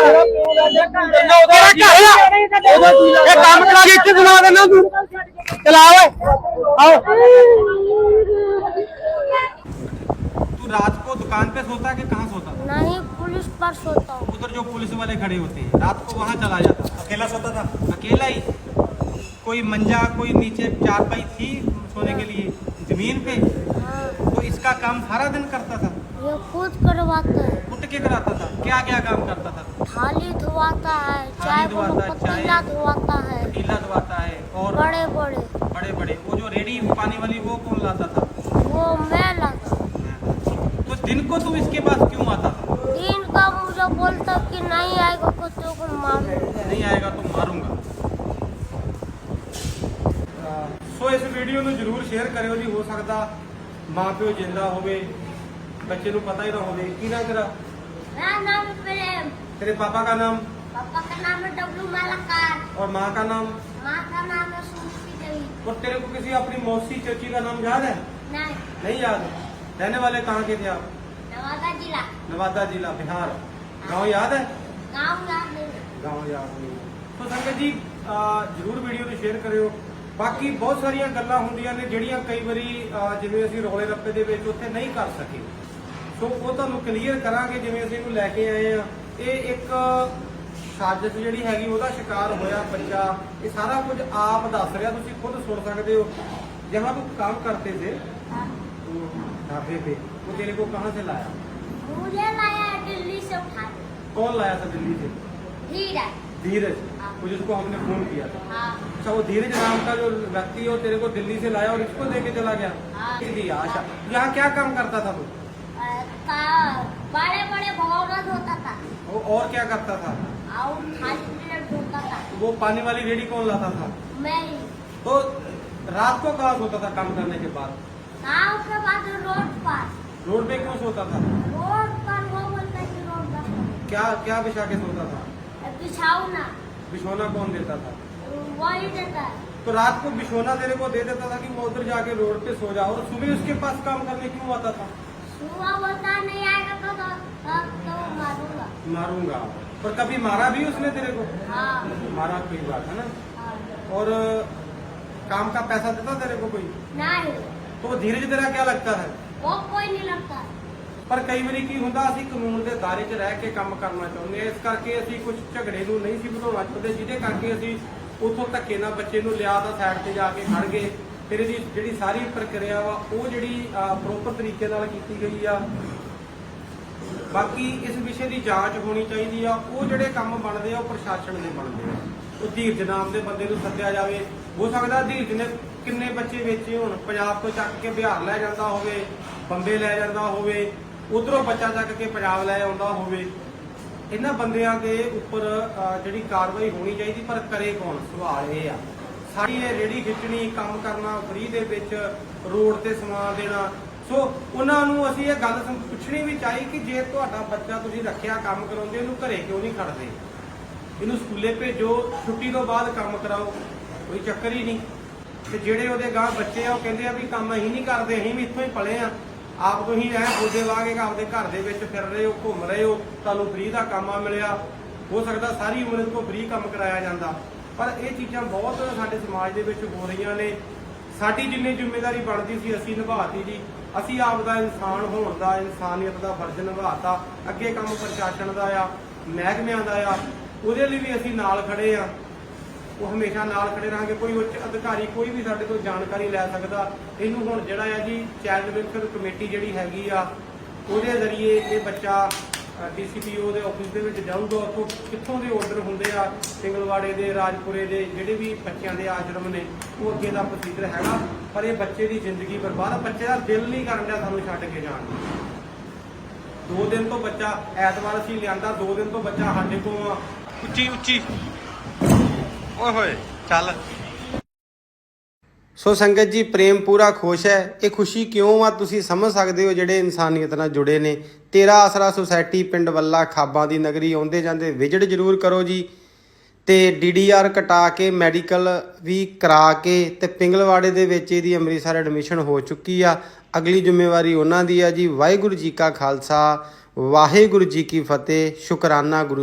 ਤੇਰਾ ਘਰ ਆ। ਇਹ ਕੰਮ ਕਰਾ ਕੇ ਇੱਥੇ ਸੁਣਾ ਦੇਣਾ ਤੂੰ ਚਲਾ ਓਏ ਆਓ तू रात को दुकान पे सोता है कि कहाँ सोता था नहीं पुलिस पर सोता हूँ उधर जो पुलिस वाले खड़े होते हैं रात को वहाँ चला जाता था अकेला सोता था अकेला ही कोई मंजा कोई नीचे चारपाई थी सोने के लिए जमीन पे हाँ तो इसका काम सारा दिन करता था ये खुद करवाता है उठ के कराता था क्या क्या काम करता था थाली धुआता है चाय को धुआता है, चाय। पतीला धुआता है पतीला धोता है और बड़े बड़े बड़े बड़े वो जो रेडी पानी वाली वो कौन लाता था वो मैं लाता हूँ। तो दिन को तू इसके पास क्यों आता था दिन का मुझे बोलता कि नहीं आएगा कुत्तों को मारो ਨਹੀਂ ਆਏਗਾ ਤਾਂ ਮਾਰੂੰਗਾ ਸੋ ਇਸ ਵੀਡੀਓ ਨੂੰ ਜਰੂਰ ਸ਼ੇਅਰ ਕਰਿਓ ਜੀ ਹੋ ਸਕਦਾ ਮਾਪਿਓ ਜਿੰਦਾ ਹੋਵੇ ਬੱਚੇ ਨੂੰ ਪਤਾ ਹੀ ਨਾ ਹੋਵੇ ਕੀ ਨਾ ਤੇਰਾ मेरा नाम प्रेम तेरे पापा का नाम पापा का नाम है डब्लू मालाकार और माँ का नाम माँ का नाम है सुनीति देवी और तेरे को किसी अपनी मौसी चाची का नाम याद है नहीं नहीं याद रहने वाले कहाँ के थे आप नवादा जिला नवादा जिला बिहार गांव याद है गाँव याद नहीं ਗਾਉਂ ਯਾਦ ਨਹੀਂ ਸੋ ਸੰਗਤ ਜੀ ਅਹ ਜਰੂਰ ਵੀਡੀਓ ਨੂੰ ਸ਼ੇਅਰ ਕਰਿਓ ਬਾਕੀ ਬਹੁਤ ਸਾਰੀਆਂ ਗੱਲਾਂ ਹੁੰਦੀਆਂ ਨੇ ਜਿਹੜੀਆਂ ਕਈ ਵਾਰੀ ਅਹ ਜਿਵੇਂ ਅਸੀਂ ਰੌਲੇ ਰੱਪੇ ਦੇ ਵਿੱਚ ਉੱਥੇ ਨਹੀਂ ਕਰ ਸਕੇ ਸੋ ਉਹ ਤੁਹਾਨੂੰ ਕਲੀਅਰ ਕਰਾਂਗੇ ਜਿਵੇਂ ਅਸੀਂ ਇਹਨੂੰ ਲੈ ਕੇ ਆਏ ਆ ਇਹ ਇੱਕ ਸਾਜ਼ਿਸ਼ ਜਿਹੜੀ ਹੈਗੀ ਉਹਦਾ ਸ਼ਿਕਾਰ ਹੋਇਆ ਬੱਚਾ ਇਹ ਸਾਰਾ ਕੁਝ ਆਪ ਦੱਸ ਰਿਹਾ ਤੁਸੀਂ ਖੁਦ ਸੁਣ ਸਕਦੇ ਹੋ ਜਹਾਂ ਤੂੰ ਕੰਮ करते थे तो ढाबे पे वो तेरे को कहाँ से लाया मुझे लाया है दिल्ली से उठा के कौन लाया था दिल्ली से ठीक है धीरज वो जिसको हमने फोन किया था हाँ अच्छा वो धीरज नाम का जो व्यक्ति है वो तेरे को दिल्ली से लाया और इसको लेके चला गया हाँ। दिया अच्छा यहाँ क्या काम करता था वो बड़े बड़े भगवान होता था। वो और क्या करता था? और खाली प्लेट होता था। वो पानी वाली रेडी कौन लाता था? मैं। ही तो रात को कहाँ सोता था काम करने के बाद? गाँव के बाद रोड पर। रोड पे क्यों सोता था? रोड पर वो बोलता कि रोड पर। क्या क्या बिछा के सोता था? बिछाओ ना बिछोना कौन देता था? वही देता है। तो रात को बिछोना देने को दे देता था कि मैं उधर जाके रोड पे सो जाओ और सुबह उसके पास काम करने क्यों आता था? सुबह बोलता नहीं आएगा तो तो, तो, तो मारूंगा मारूंगा पर कभी मारा भी उसने तेरे को हाँ मारा कोई बात है ना हाँ और काम का पैसा देता तेरे को कोई नहीं तो वो धीरज तेरा क्या लगता है वो कोई नहीं लगता है ਪਰ ਕਈ ਵਾਰੀ ਕੀ ਹੁੰਦਾ ਅਸੀਂ ਕਾਨੂੰਨ ਦੇ ਦਾਇਰੇ 'ਚ ਰਹਿ ਕੇ ਕੰਮ ਕਰਨਾ ਚਾਹੁੰਦੇ ਹਾਂ ਇਸ ਕਰਕੇ ਅਸੀਂ ਕੁਝ ਝਗੜੇ ਨੂੰ ਨਹੀਂ ਸੀ ਵਧਾਉਣਾ ਚਾਹੁੰਦੇ ਜਿਹਦੇ ਕਰਕੇ ਅਸੀਂ ਉਥੋਂ ਧੱਕੇ ਨਾਲ ਬੱਚੇ ਨੂੰ ਲਿਆ ਦਾ ਸਾਈਡ ਤੇ ਜਾ ਕੇ ਖੜ ਗਏ ਫਿਰ ਇਹਦੀ ਜਿਹੜੀ ਸਾਰੀ ਪ੍ਰਕਿਰਿਆ ਵਾ, ਉਹ ਜਿਹੜੀ ਪ੍ਰੋਪਰ ਤਰੀਕੇ ਨਾਲ ਕੀਤੀ ਗਈ ਆ। ਬਾਕੀ ਇਸ ਵਿਸ਼ੇ ਦੀ ਜਾਂਚ ਹੋਣੀ ਚਾਹੀਦੀ ਆ। ਉਹ ਜਿਹੜੇ ਕੰਮ ਬਣਦੇ ਆ, ਉਹ ਪ੍ਰਸ਼ਾਸਨ ਦੇ ਬਣਦੇ ਆ। ਉਹ ਧੀਰਜ ਨਾਮ ਦੇ ਬੰਦੇ ਨੂੰ ਸੱਦਿਆ ਜਾਵੇ। ਹੋ ਸਕਦਾ ਧੀਰਜ ਨੇ ਕਿੰਨੇ ਬੱਚੇ ਵੇਚੇ ਹੋਣ। ਪੰਜਾਬ ਤੋਂ ਚੱਕ ਕੇ ਬਿਹਾਰ ਲੈ ਜਾਂਦਾ ਹੋਵੇ, ਬੰਬੇ ਲੈ ਜਾਂਦਾ ਹੋਵੇ, ਉਧਰੋਂ ਬੱਚਾ ਚੱਕ ਕੇ ਪੰਜਾਬ ਲੈ ਆਉਂਦਾ ਹੋਵੇ। ਇਹਨਾਂ ਬੰਦਿਆਂ ਦੇ ਉੱਪਰ ਜਿਹੜੀ ਕਾਰਵਾਈ ਹੋਣੀ ਚਾਹੀਦੀ, ਪਰ ਕਰੇ ਕੌਣ? ਸਵਾਲ ਇਹ ਆ। ਸਾਰੀ ਇਹ ਰੇੜੀ ਖਿੱਚਣੀ, ਕੰਮ ਕਰਨਾ, ਫ੍ਰੀ ਦੇ ਵਿੱਚ ਰੋਡ ਤੇ ਸਮਾਨ ਦੇਣਾ। ਸੋ ਉਹਨਾਂ ਨੂੰ ਅਸੀਂ ਇਹ ਗੱਲ ਪੁੱਛਣੀ ਵੀ ਚਾਹੀ ਕਿ ਜੇ ਤੁਹਾਡਾ ਬੱਚਾ ਤੁਸੀਂ ਰੱਖਿਆ ਕੰਮ ਕਰਾਉਂਦੇ ਇਹਨੂੰ ਘਰੇ ਕਿਉਂ ਨਹੀਂ ਖੜਦੇ? ਇਹਨੂੰ ਸਕੂਲੇ ਭੇਜੋ, ਛੁੱਟੀ ਤੋਂ ਬਾਅਦ ਕੰਮ ਕਰਾਓ, ਕੋਈ ਚੱਕਰ ਹੀ ਨਹੀਂ। ਤੇ ਜਿਹੜੇ ਉਹਦੇ ਗਾਂ ਬੱਚੇ ਆ, ਉਹ ਕਹਿੰਦੇ ਆ ਵੀ ਕੰਮ ਅਸੀਂ ਨਹੀਂ ਕਰਦੇ, ਅਸੀਂ ਵੀ ਇੱਥੋਂ ਹੀ ਪਲੇ ਆ। ਆਪ ਤੁਸੀਂ ਐ ਬੋਝੇ ਲਾ ਕੇ ਆਪਦੇ ਘਰ ਦੇ ਵਿੱਚ ਫਿਰ ਰਹੇ ਹੋ, ਘੁੰਮ ਰਹੇ ਹੋ, ਤੁਹਾਨੂੰ ਫ੍ਰੀ ਦਾ ਕੰਮ ਆ ਮਿਲਿਆ। ਹੋ ਸਕਦਾ ਸਾਰੀ ਉਮਰ ਤੋਂ ਫ੍ਰੀ ਕੰਮ ਕਰਾਇਆ ਜਾਂਦਾ। ਪਰ ਇਹ ਚੀਜ਼ਾਂ ਬਹੁਤ ਸਾਡੇ ਸਮਾਜ ਦੇ ਵਿੱਚ ਹੋ ਰਹੀਆਂ ਨੇ। ਸਾਡੀ ਜਿੰਨੀ ਜ਼ਿੰਮੇਵਾਰੀ ਬਣਦੀ ਸੀ, ਅਸੀਂ ਨਿਭਾਤੀ ਜੀ। ਅਸੀਂ ਆਪ ਦਾ ਇਨਸਾਨ ਹੋਣ ਦਾ, ਇਨਸਾਨੀਅਤ ਦਾ ਫਰਜ਼ ਨਿਭਾਤਾ। ਅੱਗੇ ਕੰਮ ਪ੍ਰਸ਼ਾਸਨ ਦਾ ਆ, ਮਹਿਕਮਿਆਂ ਦਾ ਆ। ਉਹਦੇ ਲਈ ਵੀ ਅਸੀਂ ਨਾਲ ਖੜੇ ਆ। ਉਹ ਹਮੇਸ਼ਾ ਨਾਲ ਖੜੇ ਰਹਾਂਗੇ। ਕੋਈ ਉੱਚ ਅਧਿਕਾਰੀ, ਕੋਈ ਵੀ ਸਾਡੇ ਤੋਂ ਜਾਣਕਾਰੀ ਲੈ ਸਕਦਾ। ਇਹਨੂੰ ਹੁਣ ਜਿਹੜਾ ਆ ਜੀ ਚਾਈਲਡ ਵੈਲਫੇਅਰ ਕਮੇਟੀ ਜਿਹੜੀ ਹੈਗੀ ਆ, ਉਹਦੇ ਜ਼ਰੀਏ ਇਹ ਬੱਚਾ ਡੀਸੀਪੀਓ ਦੇ ਆਫਿਸ ਦੇ ਵਿੱਚ ਜਾਊਗਾ, ਉੱਥੋਂ ਕਿੱਥੋਂ ਦੇ ਆਰਡਰ ਹੁੰਦੇ ਆ? ਪਿੰਗਲਵਾੜੇ ਦੇ, ਰਾਜਪੁਰੇ ਦੇ, ਜਿਹੜੇ ਵੀ ਬੱਚਿਆਂ ਦੇ ਆਸ਼ਰਮ ਨੇ, ਉਹ ਅੱਗੇ ਦਾ ਪ੍ਰੋਸੀਜਰ ਹੈਗਾ। ਪਰ ਇਹ ਬੱਚੇ ਦੀ ਜ਼ਿੰਦਗੀ ਬਰਬਾਦ ਬੱਚੇ ਦਾ ਦਿਲ ਨਹੀਂ ਕਰਨ ਡਿਆ ਸਾਨੂੰ ਛੱਡ ਕੇ ਜਾਣ ਦੋ ਦਿਨ ਤੋਂ ਬੱਚਾ ਐਤਵਾਰ ਅਸੀਂ ਲਿਆਂਦਾ, ਦੋ ਦਿਨ ਤੋਂ ਬੱਚਾ ਸਾਡੇ ਕੋਲ ਉੱਚੀ ਉੱਚੀ। ਓਏ ਹੋਏ, ਚੱਲ। ਸੋ ਸੰਗਤ ਜੀ, ਪ੍ਰੇਮ ਪੂਰਾ ਖੁਸ਼ ਹੈ। ਇਹ ਖੁਸ਼ੀ ਕਿਉਂ ਆ ਤੁਸੀਂ ਸਮਝ ਸਕਦੇ ਹੋ ਜਿਹੜੇ ਇਨਸਾਨੀਅਤ ਨਾਲ ਜੁੜੇ ਨੇ? ਤੇਰਾ ਆਸਰਾ ਸੁਸਾਇਟੀ ਪਿੰਡ ਵੱਲਾ ਖਾਬਾਂ ਦੀ ਨਗਰੀ ਆਉਂਦੇ ਜਾਂਦੇ ਵਿਜ਼ਿਟ ਜ਼ਰੂਰ ਕਰੋ ਜੀ। ਤੇ ਡੀਡੀਆਰ ਕਟਾ ਕੇ, ਮੈਡੀਕਲ ਵੀ ਕਰਾ ਕੇ ਤੇ ਪਿੰਗਲਵਾੜੇ ਦੇ ਵਿੱਚ ਇਹਦੀ ਅੰਮ੍ਰਿਤਸਰ ਐਡਮਿਸ਼ਨ ਹੋ ਚੁੱਕੀ ਆ। ਅਗਲੀ ਜ਼ਿੰਮੇਵਾਰੀ ਉਹਨਾਂ ਦੀ ਆ ਜੀ। ਵਾਹਿਗੁਰੂ ਜੀ ਕਾ ਖਾਲਸਾ, ਵਾਹਿਗੁਰੂ ਜੀ ਕੀ ਫਤਿਹ, ਸ਼ੁਕਰਾਨਾ ਗੁਰੂ